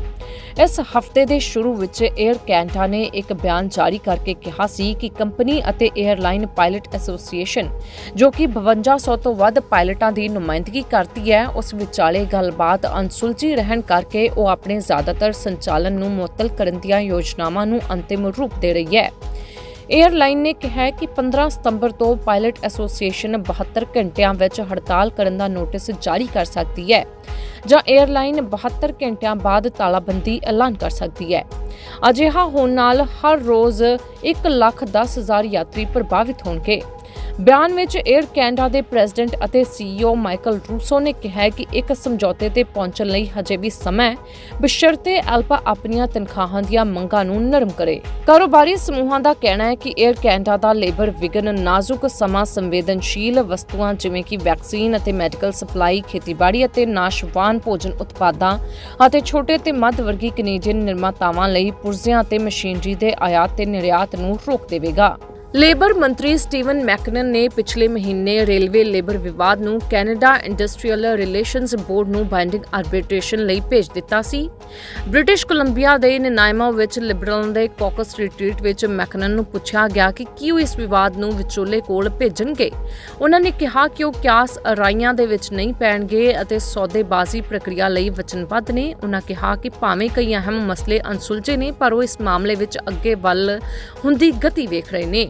ਇਸ ਹਫ਼ਤੇ ਦੇ ਸ਼ੁਰੂ ਵਿੱਚ 에ਅਰ ਕੈਨੇਡਾ ਨੇ ਇੱਕ ਬਿਆਨ ਜਾਰੀ ਕਰਕੇ ਕਿਹਾ ਸੀ ਕਿ ਕੰਪਨੀ ਅਤੇ 에ਅਰਲਾਈਨ ਪਾਇਲਟ ਐਸੋਸੀਏਸ਼ਨ ਜੋ ਕਿ 5200 ਤੋਂ ਵੱਧ ਪਾਇਲਟਾਂ ਦੀ ਨੁਮਾਇੰਦਗੀ ਕਰਦੀ ਹੈ, ਉਸ ਵਿਚਾਲੇ ਗੱਲਬਾਤ ਅਨਸੁਲਝੀ ਰਹਿਣ ਕਰਕੇ ਉਹ ਆਪਣੇ ਜ਼ਿਆਦਾਤਰ ਸੰਚਾਲਨ ਨੂੰ ਮੁਅੱਤਲ ਕਰਨ ਦੀਆਂ ਯੋਜਨਾਵਾਂ ਨੂੰ ਅੰਤਿਮ ਰੂਪ ਦੇ ਰਹੀ ਹੈ। 에ਅਰਲਾਈਨ ਨੇ ਕਿਹਾ ਕਿ 15 ਸਤੰਬਰ ਤੋਂ ਪਾਇਲਟ ਐਸੋਸੀਏਸ਼ਨ 72 ਘੰਟਿਆਂ ਵਿੱਚ ਹੜਤਾਲ ਕਰਨ ਦਾ ਨੋਟਿਸ ਜਾਰੀ ਕਰ ਸਕਦੀ ਹੈ ਜਾਂ 에ਅਰਲਾਈਨ 72 ਘੰਟਿਆਂ ਬਾਅਦ ਤਾਲਾਬੰਦੀ ਐਲਾਨ ਕਰ ਸਕਦੀ ਹੈ। ਅਜਿਹਾ ਹੋਣ ਨਾਲ ਹਰ ਰੋਜ਼ 1 ਲੱਖ 10 ਹਜ਼ਾਰ ਯਾਤਰੀ ਪ੍ਰਭਾਵਿਤ ਹੋਣਗੇ। ਬਿਆਨ ਵਿੱਚ 에ਅਰ ਕੈਨੇਡਾ ਦੇ ਪ੍ਰੈਜ਼ੀਡੈਂਟ ਅਤੇ ਸੀਈਓ ਮਾਈਕਲ ਰੂਸੋ ਨੇ ਕਿਹਾ ਕਿ ਇੱਕ ਸਮਝੌਤੇ ਤੇ ਪਹੁੰਚਣ ਲਈ ਹਜੇ ਵੀ ਸਮਾਂ ਹੈ। ਬਸ਼ਰਤੇ ਐਲਪਾ ਆਪਣੀਆਂ ਤਨਖਾਹਾਂ ਦੀਆਂ ਮੰਗਾਂ ਨੂੰ ਨਰਮ ਕਰੇ। ਕਾਰੋਬਾਰੀ ਸਮੂਹਾਂ ਦਾ ਕਹਿਣਾ ਹੈ ਕਿ 에ਅਰ ਕੈਨੇਡਾ ਦਾ ਲੇਬਰ ਵਿਗਨ ਨਾਜ਼ੁਕ ਸਮਾਂ ਸੰਵੇਦਨਸ਼ੀਲ ਵਸਤੂਆਂ ਜਿਵੇਂ ਕਿ ਵੈਕਸੀਨ ਅਤੇ ਮੈਡੀਕਲ ਸਪਲਾਈ, ਖੇਤੀਬਾੜੀ ਅਤੇ ਨਾਸ਼ਵਾਨ ਭੋਜਨ ਉਤਪਾਦਾਂ ਅਤੇ ਛੋਟੇ ਤੇ ਮੱਧ ਵਰਗੀ ਕੈਨੇਡੀਅਨ ਨਿਰਮਾਤਾਵਾਂ ਲਈ ਪੁਰਜ਼ਿਆਂ ਅਤੇ ਮਸ਼ੀਨਰੀ ਦੇ ਆਯਾਤ ਤੇ ਨਿਰਯਾਤ ਨੂੰ ਰੋਕ ਦੇਵੇਗਾ। ਲੇਬਰ ਮੰਤਰੀ ਸਟੀਵਨ ਮੈਕਨਨ ਨੇ ਪਿਛਲੇ ਮਹੀਨੇ ਰੇਲਵੇ ਲੇਬਰ ਵਿਵਾਦ ਨੂੰ ਕੈਨੇਡਾ ਇੰਡਸਟਰੀਅਲ ਰਿਲੇਸ਼ਨਸ ਬੋਰਡ ਨੂੰ ਬਾਈਂਡਿੰਗ ਆਰਬਿਟ੍ਰੇਸ਼ਨ ਲਈ ਭੇਜ ਦਿੱਤਾ ਸੀ। ਬ੍ਰਿਟਿਸ਼ ਕੋਲੰਬੀਆ ਦੇ ਨਨਾਇਮਾ ਵਿੱਚ ਲਿਬਰਲ ਦੇ ਕਾਕਸ ਰਿਟਰੀਟ ਵਿੱਚ ਮੈਕਨਨ ਨੂੰ ਪੁੱਛਿਆ ਗਿਆ ਕਿ ਕੀ ਉਹ ਇਸ ਵਿਵਾਦ ਨੂੰ ਵਿਚੋਲੇ ਕੋਲ ਭੇਜਣਗੇ। ਉਹਨਾਂ ਨੇ ਕਿਹਾ ਕਿ ਉਹ ਕਿਆਸ ਅਰਾਈਆਂ ਦੇ ਵਿੱਚ ਨਹੀਂ ਪੈਣਗੇ ਅਤੇ ਸੌਦੇਬਾਜ਼ੀ ਪ੍ਰਕਿਰਿਆ ਲਈ ਵਚਨਬੱਧ ਨੇ। ਉਹਨਾਂ ਕਿਹਾ ਕਿ ਭਾਵੇਂ ਕਈ ਅਹਿਮ ਮਸਲੇ ਅਣਸੁਲਝੇ ਨੇ, ਪਰ ਉਹ ਇਸ ਮਾਮਲੇ ਵਿੱਚ ਅੱਗੇ ਵੱਲ ਹੁੰਦੀ ਗਤੀ ਵੇਖ ਰਹੇ ਨੇ।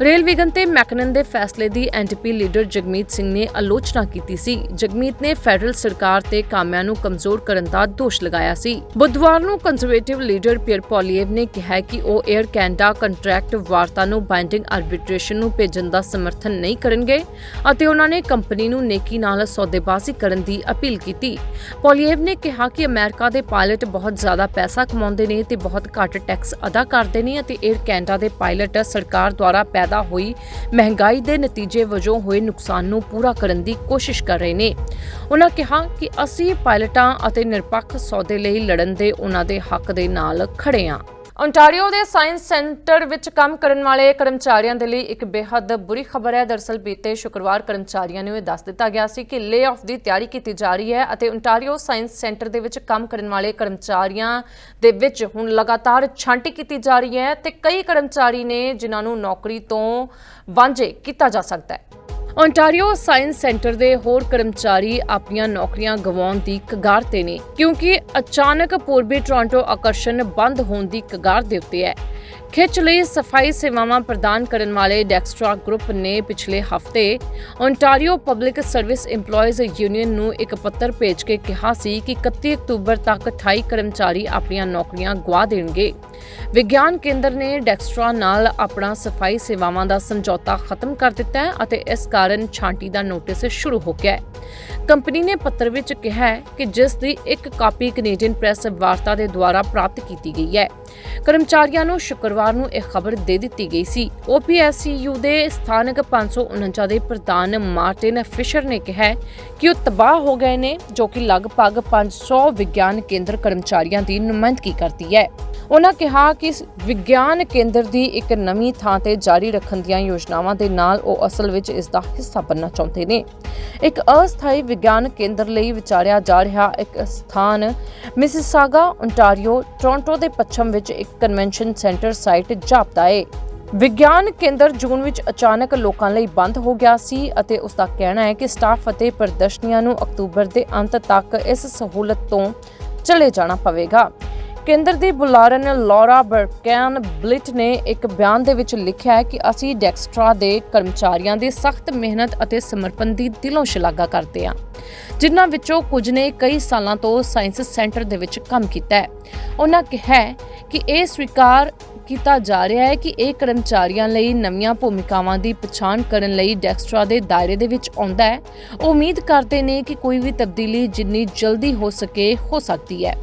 ਰੇਲ ਵਿਗਨ ਤੇ ਮੈਕਨਨ ਦੇ ਫੈਸਲੇ ਦੀ ਐਨਡੀਪੀ ਲੀਡਰ ਜਗਮੀਤ ਸਿੰਘ ਨੇ ਆਲੋਚਨਾ ਕੀਤੀ ਸੀ। ਜਗਮੀਤ ਨੇ ਫੈਡਰਲ ਸਰਕਾਰ ਤੇ ਕਾਮਿਆਂ ਨੂੰ ਕਮਜ਼ੋਰ ਕਰਨ ਦਾ ਦੋਸ਼ ਲਗਾਇਆ ਸੀ। ਬੁੱਧਵਾਰ ਨੂੰ ਕੰਜ਼ਰਵੇਟਿਵ ਲੀਡਰ ਪੀਅਰ ਪੋਲੀਏਵ ਨੇ ਕਿਹਾ ਕਿ ਉਹ 에ਅਰ ਕੈਨੇਡਾ ਕੰਟਰੈਕਟ ਵਾਰਤਾ ਨੂੰ ਬਾਈਂਡਿੰਗ ਆਰਬਿਟ੍ਰੇਸ਼ਨ ਨੂੰ ਭੇਜਣ ਦਾ ਸਮਰਥਨ ਨਹੀਂ ਕਰਨਗੇ ਅਤੇ ਉਹਨਾਂ ਨੇ ਕੰਪਨੀ ਨੂੰ ਨੇਕੀ ਨਾਲ ਸੌਦੇਬਾਜ਼ੀ ਕਰਨ ਦੀ ਅਪੀਲ ਕੀਤੀ। ਪੋਲੀਏਵ ਨੇ ਕਿਹਾ ਕਿ ਅਮਰੀਕਾ ਦੇ ਪਾਇਲਟ ਬਹੁਤ ਜ਼ਿਆਦਾ ਪੈਸਾ ਕਮਾਉਂਦੇ ਨੇ ਤੇ ਬਹੁਤ ਘੱਟ ਟੈਕਸ ਅਦਾ ਕਰਦੇ ਨੇ ਅਤੇ 에ਅਰ ਕੈਨੇਡਾ ਦੇ ਪਾਇਲਟ ਸਰਕਾਰ ਦੁਆਰਾ ਪੈਦਾ ਹੋਈ। ਮਹਿੰਗਾਈ ਦੇ ਨਤੀਜੇ ਵਜੋਂ ਹੋਏ ਨੁਕਸਾਨ ਨੂੰ ਪੂਰਾ ਕਰਨ ਦੀ ਕੋਸ਼ਿਸ਼ ਕਰ ਰਹੇ ਨੇ। ਉਹਨਾਂ ਕਿਹਾ ਕਿ ਅਸੀਂ ਪਾਇਲਟਾਂ ਅਤੇ ਨਿਰਪੱਖ ਸੌਦੇ ਲਈ ਲੜਨ ਦੇ ਉਹਨਾਂ ਦੇ ਹੱਕ ਦੇ ਨਾਲ ਖੜੇ ਹਾਂ ਓਨਟਾਰੀਓ ਦੇ ਸਾਇੰਸ ਸੈਂਟਰ ਵਿੱਚ ਕੰਮ ਕਰਨ ਵਾਲੇ ਕਰਮਚਾਰੀਆਂ ਦੇ ਲਈ ਇੱਕ ਬੇहद ਬੁਰੀ ਖਬਰ ਹੈ। ਦਰਸਲ ਬੀਤੇ ਸ਼ੁੱਕਰਵਾਰ ਕਰਮਚਾਰੀਆਂ ਨੂੰ ਇਹ ਦੱਸ ਦਿੱਤਾ ਗਿਆ ਸੀ ਕਿ ਲੇ-ਆਫ ਦੀ ਤਿਆਰੀ ਕੀਤੀ ਜਾ ਰਹੀ ਹੈ ਅਤੇ ਓਨਟਾਰੀਓ ਸਾਇੰਸ ਸੈਂਟਰ ਦੇ ਵਿੱਚ ਕੰਮ ਕਰਨ ਵਾਲੇ ਕਰਮਚਾਰੀਆਂ ਦੇ ਵਿੱਚ ਹੁਣ ਲਗਾਤਾਰ ਛਾਂਟੀ ਕੀਤੀ ਜਾ ਰਹੀ ਹੈ ਤੇ ਕਈ ਕਰਮਚਾਰੀ ਨੇ ਜਿਨ੍ਹਾਂ ਨੂੰ ਨੌਕਰੀ ਤੋਂ ਵਾਂਝੇ ਕੀਤਾ ਜਾ ਸਕਦਾ ਹੈ। ਓਨਟਾਰੀਓ ਸਾਇੰਸ ਸੈਂਟਰ ਦੇ ਹੋਰ ਕਰਮਚਾਰੀ ਆਪਣੀਆਂ ਨੌਕਰੀਆਂ ਗਵਾਉਣ ਦੀ ਕਗਾਰ ਤੇ ਨੇ, ਕਿਉਂਕਿ ਅਚਾਨਕ ਪੂਰਬੀ ਟੋਰਾਂਟੋ ਆਕਰਸ਼ਣ ਬੰਦ ਹੋਣ ਦੀ ਕਗਾਰ ਦੇ ਉੱਤੇ ਹੈ। ਖਿੱਚ ਲਈ ਸਫ਼ਾਈ ਸੇਵਾਵਾਂ ਪ੍ਰਦਾਨ ਕਰਨ ਵਾਲੇ ਡੈਕਸਟਰਾ ਗਰੁੱਪ ਨੇ ਪਿਛਲੇ ਹਫ਼ਤੇ Ontario public service EMPLOYEES union ਨੂੰ ਇੱਕ ਪੱਤਰ ਭੇਜ ਕੇ ਕਿਹਾ ਸੀ ਕਿ 31 ਅਕਤੂਬਰ ਤੱਕ 28 ਕਰਮਚਾਰੀ ਆਪਣੀਆਂ ਨੌਕਰੀਆਂ ਗਵਾ ਦੇਣਗੇ। ਵਿਗਿਆਨ ਕੇਂਦਰ ਨੇ ਡੈਕਸਟਰਾ ਨਾਲ ਆਪਣਾ ਸਫ਼ਾਈ ਸੇਵਾਵਾਂ ਦਾ ਸਮਝੌਤਾ ਖਤਮ ਕਰ ਦਿੱਤਾ ਹੈ ਅਤੇ ਇਸ ਕਾਰਨ ਛਾਂਟੀ ਦਾ ਨੋਟਿਸ ਸ਼ੁਰੂ ਹੋ ਗਿਆ ਹੈ। ਕੰਪਨੀ ਨੇ ਪੱਤਰ ਵਿੱਚ ਕਿਹਾ ਹੈ ਕਿ ਜਿਸ ਦੀ ਇੱਕ ਕਾਪੀ ਕੈਨੇਡੀਅਨ ਪ੍ਰੈਸ ਵਾਰਤਾ ਦੇ ਦੁਆਰਾ ਪ੍ਰਾਪਤ ਕੀਤੀ ਗਈ ਹੈ। ਕਰਮਚਾਰੀਆਂ ਨੂੰ ਸ਼ੁੱਕਰਵਾਰ ਨੂੰ ਇਹ ਖਬਰ ਦੇ ਦਿੱਤੀ ਗਈ ਸੀ। OPSCU ਦੇ ਸਥਾਨਕ 549 ਦੇ ਪ੍ਰਧਾਨ ਮਾਰਟਿਨ ਫਿਸ਼ਰ ਨੇ ਕਿਹਾ ਕਿ ਉਹ ਤਬਾਹ ਹੋ ਗਏ ਨੇ, ਜੋ ਕਿ ਲਗਭਗ 500 ਵਿਗਿਆਨ ਕੇਂਦਰ ਕਰਮਚਾਰੀਆਂ ਦੀ ਨੁਮਾਇੰਦਗੀ ਕਰਦੀ ਹੈ। ਉਹਨਾਂ ਕਿਹਾ ਕਿ ਵਿਗਿਆਨ ਕੇਂਦਰ ਦੀ ਇੱਕ ਨਵੀਂ ਥਾਂ ਤੇ ਜਾਰੀ ਰੱਖਣ ਦੀਆਂ ਯੋਜਨਾਵਾਂ ਦੇ ਨਾਲ ਉਹ ਅਸਲ ਵਿੱਚ ਇਸ ਦਾ ਹਿੱਸਾ ਬਣਨਾ ਚਾਹੁੰਦੇ ਨੇ। ਇੱਕ ਅਸਥਾਈ ਵਿਗਿਆਨ ਕੇਂਦਰ ਲਈ ਵਿਚਾਰਿਆ ਜਾ ਰਿਹਾ ਇੱਕ ਸਥਾਨ ਮਿਸਿਸਾਗਾ ਓਨਟਾਰੀਓ ਟੋਰਾਂਟੋ ਦੇ ਪੱਛਮ ਵਿੱਚ ਇੱਕ ਕਨਵੈਨਸ਼ਨ ਸੈਂਟਰ ਸਾਈਟ ਜਾਪਦਾ ਹੈ ਵਿਗਿਆਨ ਕੇਂਦਰ ਜੂਨ ਵਿੱਚ ਅਚਾਨਕ ਲੋਕਾਂ ਲਈ ਬੰਦ ਹੋ ਗਿਆ ਸੀ ਅਤੇ ਉਸ ਦਾ ਕਹਿਣਾ ਹੈ ਕਿ ਸਟਾਫ ਅਤੇ ਪ੍ਰਦਰਸ਼ਨੀਆਂ ਨੂੰ ਅਕਤੂਬਰ ਦੇ ਅੰਤ ਤੱਕ ਇਸ ਸਹੂਲਤ ਤੋਂ ਚਲੇ ਜਾਣਾ ਪਵੇਗਾ। ਕੇਂਦਰ ਦੀ ਬੁਲਾਰਨ ਲੌਰਾ ਬਰਕੈਨ ਬਲਿਟ ਨੇ ਇੱਕ ਬਿਆਨ ਦੇ ਵਿੱਚ ਲਿਖਿਆ ਹੈ ਕਿ ਅਸੀਂ ਡੈਕਸਟਰਾ ਦੇ ਕਰਮਚਾਰੀਆਂ ਦੀ ਸਖਤ ਮਿਹਨਤ ਅਤੇ ਸਮਰਪਣ ਦੀ ਦਿਲੋਂ ਸ਼ਲਾਘਾ ਕਰਦੇ ਹਾਂ। ਜਿਨ੍ਹਾਂ ਵਿੱਚੋਂ ਕੁਝ ਨੇ ਕਈ ਸਾਲਾਂ ਤੋਂ ਸਾਇੰਸ ਸੈਂਟਰ ਦੇ ਵਿੱਚ ਕੰਮ ਕੀਤਾ ਹੈ। ਉਹਨਾਂ ਕਿਹਾ ਕਿ ਇਹ ਸਵੀਕਾਰ ਕੀਤਾ ਜਾ ਰਿਹਾ ਹੈ ਕਿ ਇਹ ਕਰਮਚਾਰੀਆਂ ਲਈ ਨਵੀਆਂ ਭੂਮਿਕਾਵਾਂ ਦੀ ਪਛਾਣ ਕਰਨ ਲਈ ਡੈਕਸਟਰਾ ਦੇ ਦਾਇਰੇ ਦੇ ਵਿੱਚ ਆਉਂਦਾ ਹੈ। ਉਹ ਉਮੀਦ ਕਰਦੇ ਨੇ ਕਿ ਕੋਈ ਵੀ ਤਬਦੀਲੀ ਜਿੰਨੀ ਜਲਦੀ ਹੋ ਸਕੇ ਹੋ ਸਕਦੀ ਹੈ।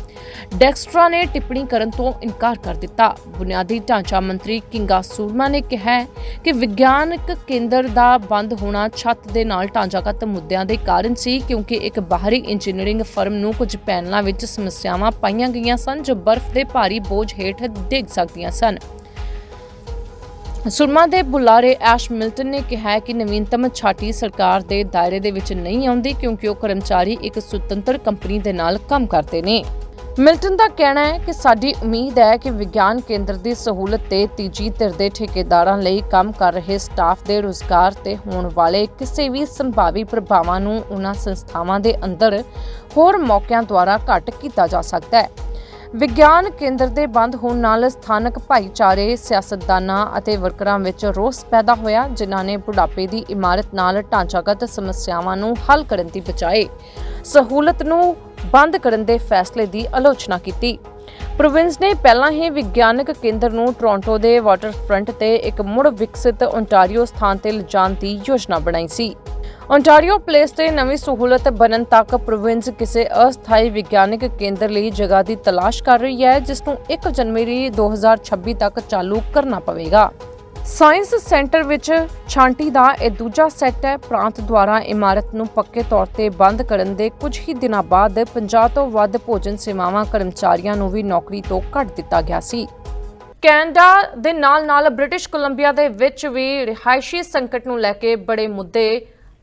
ਡੈਕਸਟਰਾ ਨੇ ਟਿੱਪਣੀ ਕਰਨ ਤੋਂ ਇਨਕਾਰ ਕਰ ਦਿੱਤਾ। ਬੁਨਿਆਦੀ ਢਾਂਚਾ ਮੰਤਰੀ ਕਿੰਗਾ ਸੂਰਮਾ ਨੇ ਕਿਹਾ ਕਿ ਵਿਗਿਆਨਕ ਕੇਂਦਰ ਦਾ ਬੰਦ ਹੋਣਾ ਛੱਤ ਦੇ ਨਾਲ ਢਾਂਚਾਗਤ ਮੁੱਦਿਆਂ ਦੇ ਕਾਰਨ ਸੀ, ਕਿਉਂਕਿ ਇੱਕ ਬਾਹਰੀ ਇੰਜੀਨੀਅਰਿੰਗ ਫਰਮ ਨੂੰ ਕੁਝ ਪੈਨਲਾਂ ਵਿੱਚ ਸਮੱਸਿਆਵਾਂ ਪਾਈਆਂ ਗਈਆਂ ਸਨ ਜੋ ਬਰਫ਼ ਦੇ ਭਾਰੀ ਬੋਝ ਹੇਠ ਡਿੱਗ ਸਕਦੀਆਂ ਸਨ। ਸੁਰਮਾ ਦੇ ਬੁਲਾਰੇ ਐਸ਼ ਮਿਲਟਨ ਨੇ ਕਿਹਾ ਕਿ ਨਵੀਨਤਮ ਛਾਟੀ ਸਰਕਾਰ ਦੇ ਦਾਇਰੇ ਦੇ ਵਿੱਚ ਨਹੀਂ ਆਉਂਦੀ ਕਿਉਂਕਿ ਉਹ ਕਰਮਚਾਰੀ ਇੱਕ ਸੁਤੰਤਰ ਕੰਪਨੀ ਦੇ ਨਾਲ ਕੰਮ ਕਰਦੇ ਨੇ। ਮਿਲਟਨ ਦਾ ਕਹਿਣਾ ਹੈ ਕਿ ਸਾਡੀ ਉਮੀਦ ਹੈ ਕਿ ਵਿਗਿਆਨ ਕੇਂਦਰ ਦੀ ਸਹੂਲਤ ਤੇ ਤੀਜੀ ਧਿਰ ਦੇ ਠੇਕੇਦਾਰਾਂ ਲਈ ਕੰਮ ਕਰ ਰਹੇ ਸਟਾਫ ਦੇ ਰੁਜ਼ਗਾਰ ਤੇ ਹੋਣ ਵਾਲੇ ਕਿਸੇ ਵੀ ਸੰਭਾਵੀ ਪ੍ਰਭਾਵਾਂ ਨੂੰ ਉਹਨਾਂ ਸੰਸਥਾਵਾਂ ਦੇ ਅੰਦਰ ਹੋਰ ਮੌਕਿਆਂ ਦੁਆਰਾ ਘੱਟ ਕੀਤਾ ਜਾ ਸਕਦਾ ਹੈ। ਵਿਗਿਆਨ ਕੇਂਦਰ ਦੇ ਬੰਦ ਹੋਣ ਨਾਲ ਸਥਾਨਕ ਭਾਈਚਾਰੇ, ਸਿਆਸਤਦਾਨਾਂ ਅਤੇ ਵਰਕਰਾਂ ਵਿੱਚ ਰੋਸ ਪੈਦਾ ਹੋਇਆ, ਜਿਨ੍ਹਾਂ ਨੇ ਬੁਢਾਪੇ ਦੀ ਇਮਾਰਤ ਨਾਲ ਢਾਂਚਾਗਤ ਸਮੱਸਿਆਵਾਂ ਨੂੰ ਹੱਲ ਕਰਨ ਦੀ ਬਜਾਏ ਸਹੂਲਤ ਨੂੰ ਬੰਦ ਕਰਨ ਦੇ ਫੈਸਲੇ ਦੀ ਆਲੋਚਨਾ ਕੀਤੀ। ਪ੍ਰੋਵਿੰਸ ਨੇ ਪਹਿਲਾਂ ਹੀ ਵਿਗਿਆਨਕ ਕੇਂਦਰ ਨੂੰ ਟੋਰਾਂਟੋ ਦੇ ਵਾਟਰਫਰੰਟ ਤੇ ਇੱਕ ਮੁੜ ਵਿਕਸਿਤ ਓਨਟਾਰੀਓ ਸਥਾਨ ਤੇ ਲਿਜਾਣ ਦੀ ਯੋਜਨਾ ਬਣਾਈ ਸੀ। ਓਨਟਾਰੀਓ ਪਲੇਸ ਤੇ ਨਵੀਂ ਸਹੂਲਤ ਬਣਨ ਤੱਕ ਪ੍ਰੋਵਿੰਸ ਕਿਸੇ ਅਸਥਾਈ ਵਿਗਿਆਨਕ ਕੇਂਦਰ ਲਈ ਜਗ੍ਹਾ ਦੀ ਤਲਾਸ਼ ਕਰ ਰਹੀ ਹੈ, ਜਿਸ ਨੂੰ 1 ਜਨਵਰੀ 2026 ਤੱਕ ਚਾਲੂ ਕਰਨਾ ਪਵੇਗਾ। ਸਾਇੰਸ ਸੈਂਟਰ ਵਿੱਚ ਛਾਂਟੀ ਦਾ ਇਹ ਦੂਜਾ ਸੈੱਟ ਹੈ। ਪ੍ਰਾਂਤ ਦੁਆਰਾ ਇਮਾਰਤ ਨੂੰ ਪੱਕੇ ਤੌਰ ਤੇ ਬੰਦ ਕਰਨ ਦੇ ਕੁਝ ਹੀ ਦਿਨਾਂ ਬਾਅਦ 50 ਤੋਂ ਵੱਧ ਭੋਜਨ ਸੇਵਾਵਾਂ ਕਰਮਚਾਰੀਆਂ ਨੂੰ ਵੀ ਨੌਕਰੀ ਤੋਂ ਕੱਢ ਦਿੱਤਾ ਗਿਆ ਸੀ। ਕੈਨੇਡਾ ਦੇ ਨਾਲ-ਨਾਲ ਬ੍ਰਿਟਿਸ਼ ਕੋਲੰਬੀਆ ਦੇ ਵਿੱਚ ਵੀ ਰਿਹਾਇਸ਼ੀ ਸੰਕਟ ਨੂੰ ਲੈ ਕੇ ਬੜੇ ਮੁੱਦੇ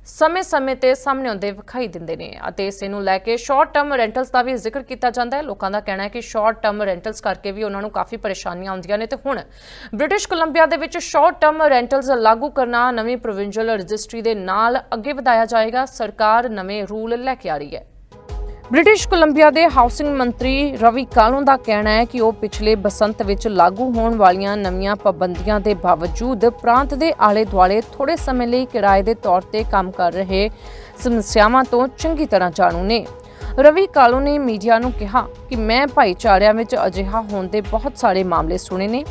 ਸਮੇਂ-ਸਮੇਂ ਤੇ ਸਾਹਮਣੇ ਆਉਂਦੇ ਵਿਖਾਈ ਦਿੰਦੇ ਨੇ ਅਤੇ ਇਸੇ ਨੂੰ ਲੈ ਕੇ ਸ਼ਾਰਟ ਟਰਮ ਰੈਂਟਲਸ ਦਾ ਵੀ ਜ਼ਿਕਰ ਕੀਤਾ ਜਾਂਦਾ ਹੈ। ਲੋਕਾਂ ਦਾ ਕਹਿਣਾ ਹੈ ਕਿ ਸ਼ਾਰਟ ਟਰਮ ਰੈਂਟਲਸ ਕਰਕੇ ਵੀ ਉਹਨਾਂ ਨੂੰ ਕਾਫੀ ਪਰੇਸ਼ਾਨੀਆਂ ਆਉਂਦੀਆਂ ਨੇ ਤੇ ਹੁਣ ਬ੍ਰਿਟਿਸ਼ ਕੋਲੰਬੀਆ ਦੇ ਵਿੱਚ ਸ਼ਾਰਟ ਟਰਮ ਰੈਂਟਲਸ ਲਾਗੂ ਕਰਨਾ ਨਵੀਂ ਪ੍ਰੋਵਿੰਸ਼ੀਅਲ ਰਜਿਸਟਰੀ ਦੇ ਨਾਲ ਅੱਗੇ ਵਧਾਇਆ ਜਾਏਗਾ। ਸਰਕਾਰ ਨਵੇਂ ਰੂਲ ਲੈ ਕੇ ਆ ਰਹੀ ਹੈ। ਬ੍ਰਿਟਿਸ਼ ਕੋਲੰਬੀਆ ਦੇ ਹਾਊਸਿੰਗ ਮੰਤਰੀ ਰਵੀ ਕਾਲੋਂ ਦਾ ਕਹਿਣਾ ਹੈ ਕਿ ਉਹ ਪਿਛਲੇ ਬਸੰਤ ਵਿੱਚ ਲਾਗੂ ਹੋਣ ਵਾਲੀਆਂ ਨਵੀਆਂ ਪਾਬੰਦੀਆਂ ਦੇ ਬਾਵਜੂਦ ਪ੍ਰਾਂਤ ਦੇ ਆਲੇ-ਦੁਆਲੇ ਥੋੜੇ ਸਮੇਂ ਲਈ ਕਿਰਾਏ ਦੇ ਤੌਰ ਤੇ ਕੰਮ ਕਰ ਰਹੇ ਸਮੱਸਿਆਵਾਂ ਤੋਂ ਚੰਗੀ ਤਰ੍ਹਾਂ ਜਾਣੂ ਨੇ। ਰਵੀ ਕਾਲੋਂ ਨੇ ਮੀਡੀਆ ਨੂੰ ਕਿਹਾ ਕਿ ਮੈਂ ਭਾਈਚਾਰਿਆਂ ਵਿੱਚ ਅਜਿਹਾ ਹੋਣ ਦੇ ਬਹੁਤ ਸਾਰੇ ਮਾਮਲੇ ਸੁਣੇ ਨੇ।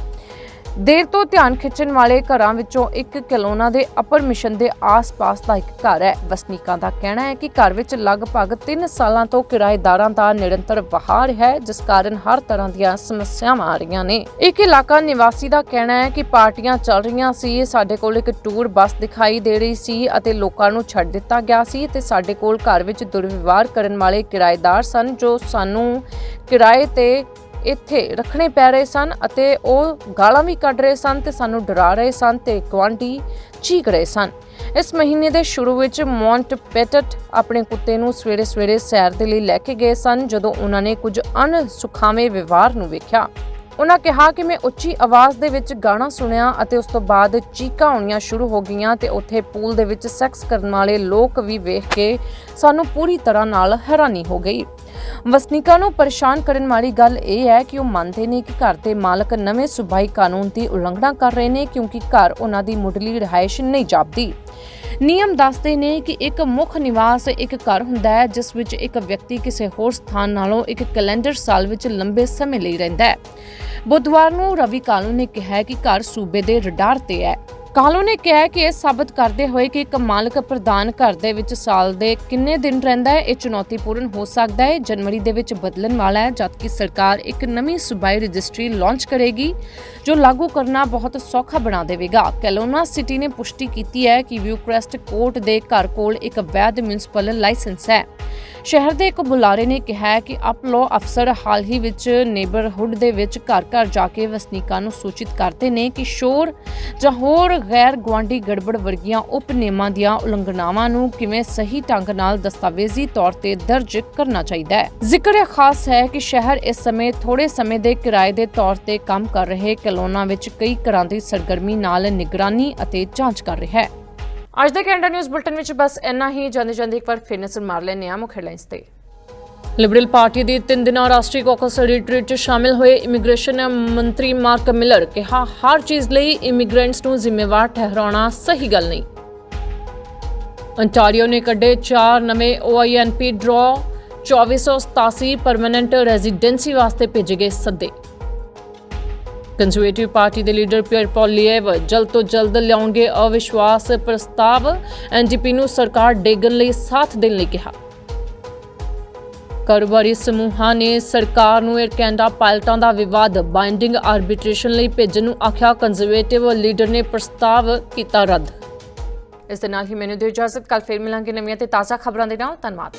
ਦੇਰ ਤੋਂ ਧਿਆਨ ਖਿੱਚਣ ਵਾਲੇ ਘਰਾਂ ਵਿੱਚੋਂ ਇੱਕ ਕਲੋਨਾ ਦੇ ਅਪਰ ਮਿਸ਼ਨ ਦੇ ਆਸ-ਪਾਸ ਦਾ ਇੱਕ ਘਰ ਹੈ। ਵਸਨੀਕਾਂ ਦਾ ਕਹਿਣਾ ਹੈ ਕਿ ਘਰ ਵਿੱਚ ਲਗਭਗ 3 ਸਾਲਾਂ ਤੋਂ ਕਿਰਾਏਦਾਰਾਂ ਦਾ ਨਿਰੰਤਰ ਵਹਾਰ ਹੈ, ਜਿਸ ਕਾਰਨ ਹਰ ਤਰ੍ਹਾਂ ਦੀਆਂ ਸਮੱਸਿਆਵਾਂ ਆ ਰਹੀਆਂ ਨੇ। ਇੱਕ ਇਲਾਕਾ ਨਿਵਾਸੀ ਦਾ ਕਹਿਣਾ ਹੈ ਕਿ ਪਾਰਟੀਆਂ ਚੱਲ ਰਹੀਆਂ ਸੀ। ਸਾਡੇ ਕੋਲ ਇੱਕ ਟੂਰ ਬੱਸ ਦਿਖਾਈ ਦੇ ਰਹੀ ਸੀ ਅਤੇ ਲੋਕਾਂ ਨੂੰ ਛੱਡ ਦਿੱਤਾ ਗਿਆ ਸੀ ਤੇ ਸਾਡੇ ਕੋਲ ਘਰ ਵਿੱਚ ਦੁਰਵਿਵਹਾਰ ਕਰਨ ਵਾਲੇ ਕਿਰਾਏਦਾਰ ਸਨ, ਜੋ ਸਾਨੂੰ ਕਿਰਾਏ ਤੇ ਇੱਥੇ ਰੱਖਣੇ ਪੈ ਰਹੇ ਸਨ ਅਤੇ ਉਹ ਗਾਲਾਂ ਵੀ ਕੱਢ ਰਹੇ ਸਨ ਤੇ ਸਾਨੂੰ ਡਰਾ ਰਹੇ ਸਨ ਤੇ ਗੁਆਂਢੀ ਚੀਕ ਰਹੇ ਸਨ। ਇਸ ਮਹੀਨੇ ਦੇ ਸ਼ੁਰੂ ਵਿੱਚ ਮੌਂਟ ਪੈਟਟ ਆਪਣੇ ਕੁੱਤੇ ਨੂੰ ਸਵੇਰੇ-ਸਵੇਰੇ ਸੈਰ ਦੇ ਲਈ ਲੈ ਕੇ ਗਏ ਸਨ ਜਦੋਂ ਉਹਨਾਂ ਨੇ ਕੁਝ ਅਣਸੁਖਾਵੇਂ ਵਿਵਹਾਰ ਨੂੰ ਵੇਖਿਆ। ਉਹਨਾਂ ਕਿਹਾ ਕਿ ਮੈਂ ਉੱਚੀ ਆਵਾਜ਼ ਦੇ ਵਿੱਚ ਗਾਣਾ ਸੁਣਿਆ ਅਤੇ ਉਸ ਤੋਂ ਬਾਅਦ ਚੀਕਾਂ ਆਉਣੀਆਂ ਸ਼ੁਰੂ ਹੋ ਗਈਆਂ ਤੇ ਉੱਥੇ ਪੂਲ ਦੇ ਵਿੱਚ ਸੈਕਸ ਕਰਨ ਵਾਲੇ ਲੋਕ ਵੀ ਵੇਖ ਕੇ ਸਾਨੂੰ ਪੂਰੀ ਤਰ੍ਹਾਂ ਨਾਲ ਹੈਰਾਨੀ ਹੋ ਗਈ। ਵਸਨੀਕਾਂ ਨੂੰ ਪਰੇਸ਼ਾਨ ਕਰਨ ਵਾਲੀ ਗੱਲ ਇਹ ਹੈ ਕਿ ਉਹ ਮੰਨਦੇ ਨੇ ਕਿ ਘਰ ਦੇ ਮਾਲਕ ਨਵੇਂ ਸੁਬਾਈ ਕਾਨੂੰਨ ਦੀ ਉਲੰਘਣਾ ਕਰ ਰਹੇ ਨੇ ਕਿਉਂਕਿ ਘਰ ਉਹਨਾਂ ਦੀ ਮੁੱਢਲੀ ਰਿਹਾਇਸ਼ ਨਹੀਂ ਜਾਪਦੀ। ਨਿਯਮ ਦੱਸਦੇ ਨੇ ਕਿ ਇੱਕ ਮੁੱਖ ਨਿਵਾਸ ਇੱਕ ਘਰ ਹੁੰਦਾ ਹੈ, ਜਿਸ ਵਿੱਚ ਇੱਕ ਵਿਅਕਤੀ ਕਿਸੇ ਹੋਰ ਸਥਾਨ ਨਾਲੋਂ ਇੱਕ ਕੈਲੰਡਰ ਸਾਲ ਵਿੱਚ ਲੰਬੇ ਸਮੇਂ ਲਈ ਰਹਿੰਦਾ ਹੈ। ਬੁੱਧਵਾਰ ਨੂੰ ਰਵੀ ਕਾਲੂ ਨੇ ਕਿਹਾ ਕਿ ਘਰ ਸੂਬੇ ਦੇ ਰਡਾਰ ਤੇ ਹੈ। ਕਾਲੂ ਨੇ ਕਿਹਾ ਕਿ ਇਹ ਸਾਬਤ ਕਰਦੇ ਹੋਏ ਕਿ ਇੱਕ ਮਾਲਕ ਪ੍ਰਧਾਨ ਘਰ ਦੇ ਵਿੱਚ ਸਾਲ ਦੇ ਕਿੰਨੇ ਦਿਨ ਰਹਿੰਦਾ ਹੈ, ਇਹ ਚੁਣੌਤੀਪੂਰਨ ਹੋ ਸਕਦਾ ਹੈ। ਜਨਵਰੀ ਦੇ ਵਿੱਚ ਬਦਲਣ ਵਾਲਾ ਹੈ ਜਦਕਿ ਸਰਕਾਰ ਇੱਕ ਨਵੀਂ ਸੂਬਾਈ ਰਜਿਸਟਰੀ ਲਾਂਚ ਕਰੇਗੀ, ਜੋ ਲਾਗੂ ਕਰਨਾ ਬਹੁਤ ਸੌਖਾ ਬਣਾ ਦੇਵੇਗਾ। ਕੈਲੋਨਾ ਸਿਟੀ ਨੇ ਪੁਸ਼ਟੀ ਕੀਤੀ ਹੈ ਕਿ ਵਿਊਕ੍ਰੈਸਟ ਕੋਰਟ ਦੇ ਘਰ ਕੋਲ ਇੱਕ ਵੈਧ ਮਿਊਨਿਸਪਲ ਲਾਇਸੈਂਸ ਹੈ। ਸ਼ਹਿਰ ਦੇ ਇੱਕ ਬੁਲਾਰੇ ਨੇ ਕਿਹਾ ਕਿ ਅਪਲੋ ਅਫਸਰ ਹਾਲ ਹੀ ਵਿੱਚ ਨੇਬਰਹੁੱਡ ਦੇ ਵਿੱਚ ਘਰ-ਘਰ ਜਾ ਕੇ ਵਸਨੀਕਾਂ ਨੂੰ ਸੂਚਿਤ ਕਰਦੇ ਨੇ ਕਿ ਸ਼ੋਰ ਜਾਂ ਹੋਰ ਗੈਰ ਗੁਆਂਢੀ ਗੜਬੜ ਵਰਗੀਆਂ ਉਪ ਨਿਯਮਾਂ ਦੀਆਂ ਉਲੰਘਣਾਵਾਂ ਨੂੰ ਕਿਵੇਂ ਸਹੀ ਢੰਗ ਨਾਲ ਦਸਤਾਵੇਜ਼ੀ ਤੌਰ ਤੇ ਦਰਜ ਕਰਨਾ ਚਾਹੀਦਾ ਹੈ? ਜ਼ਿਕਰ ਖਾਸ ਹੈ ਕਿ ਸ਼ਹਿਰ ਇਸ ਸਮੇਂ ਥੋੜੇ ਸਮੇਂ ਦੇ ਕਿਰਾਏ ਦੇ ਤੌਰ ਤੇ ਕੰਮ ਕਰ ਰਹੇ ਕਲੋਨਾ ਵਿੱਚ ਕਈ ਘਰਾਂ ਦੀ ਸਰਗਰਮੀ ਨਾਲ ਨਿਗਰਾਨੀ ਅਤੇ ਜਾਂਚ ਕਰ ਰਿਹਾ ਹੈ। ਅੱਜ ਦੇ ਕੈਨੇਡਾ ਨਿਊਜ਼ ਬੁਲਟਨ ਵਿੱਚ ਬਸ ਇੰਨਾ ਹੀ। ਜਾਂਦੇ ਜਾਂਦੇ ਇੱਕ ਵਾਰ ਫਿਰ ਨਜ਼ਰ ਮਾਰ ਲੈਂਦੇ ਹਾਂ ਮੁੱਖ ਹੈਡਲਾਈਨਸ ਤੇ। ਲਿਬਰਲ ਪਾਰਟੀ ਦੀ ਤਿੰਨ ਦਿਨਾਂ ਰਾਸ਼ਟਰੀ ਕਾਕਸ ਰਿਟਰੀਟ 'ਚ ਸ਼ਾਮਿਲ ਹੋਏ ਇਮੀਗ੍ਰੇਸ਼ਨ ਮੰਤਰੀ ਮਾਰਕ ਮਿਲਰ ਕਿਹਾ, ਹਰ ਚੀਜ਼ ਲਈ ਇਮੀਗ੍ਰੈਂਟਸ ਨੂੰ ਜ਼ਿੰਮੇਵਾਰ ਠਹਿਰਾਉਣਾ ਸਹੀ ਗੱਲ ਨਹੀਂ। ਅੰਟਾਰੀਓ ਨੇ ਕੱਢੇ ਚਾਰ ਨਵੇਂ OINP ਡਰਾ 2487 ਪਰਮਨੈਂਟ ਰੈਜ਼ੀਡੈਂਸੀ ਵਾਸਤੇ ਭੇਜੇ ਗਏ ਸੱਦੇ। ਕੰਜ਼ਰਵੇਟਿਵ ਪਾਰਟੀ ਦੇ ਲੀਡਰ ਪਿਅਰ ਪੌਲੀਏਵ, ਜਲਦ ਤੋਂ ਜਲਦ ਲਿਆਉਣਗੇ ਅਵਿਸ਼ਵਾਸ ਪ੍ਰਸਤਾਵ। ਐਨਡੀਪੀ ਨੂੰ ਸਰਕਾਰ ਡੇਗਣ ਲਈ ਸਾਥ ਦੇਣ ਲਈ ਕਿਹਾ। ਕਾਰੋਬਾਰੀ ਸਮੂਹਾਂ ਨੇ ਸਰਕਾਰ ਨੂੰ 에ਅਰ ਕੈਨੇਡਾ ਪਾਇਲਟਾਂ ਦਾ ਵਿਵਾਦ ਬਾਈਂਡਿੰਗ ਆਰਬਿਟ੍ਰੇਸ਼ਨ ਲਈ ਭੇਜਣ ਨੂੰ ਆਖਿਆ। ਕੰਜ਼ਰਵੇਟਿਵ ਲੀਡਰ ਨੇ ਪ੍ਰਸਤਾਵ ਕੀਤਾ ਰੱਦ। ਇਸ ਦੇ ਨਾਲ ਹੀ ਮੈਨੂੰ ਦਿਓ ਇਜਾਜ਼ਤ ਕੱਲ ਫੇਰ ਮਿਲਾਂਗੇ ਨਵੀਆਂ ਤੇ ਤਾਜ਼ਾ ਖਬਰਾਂ ਦੇ ਨਾਲ। ਧੰਨਵਾਦ।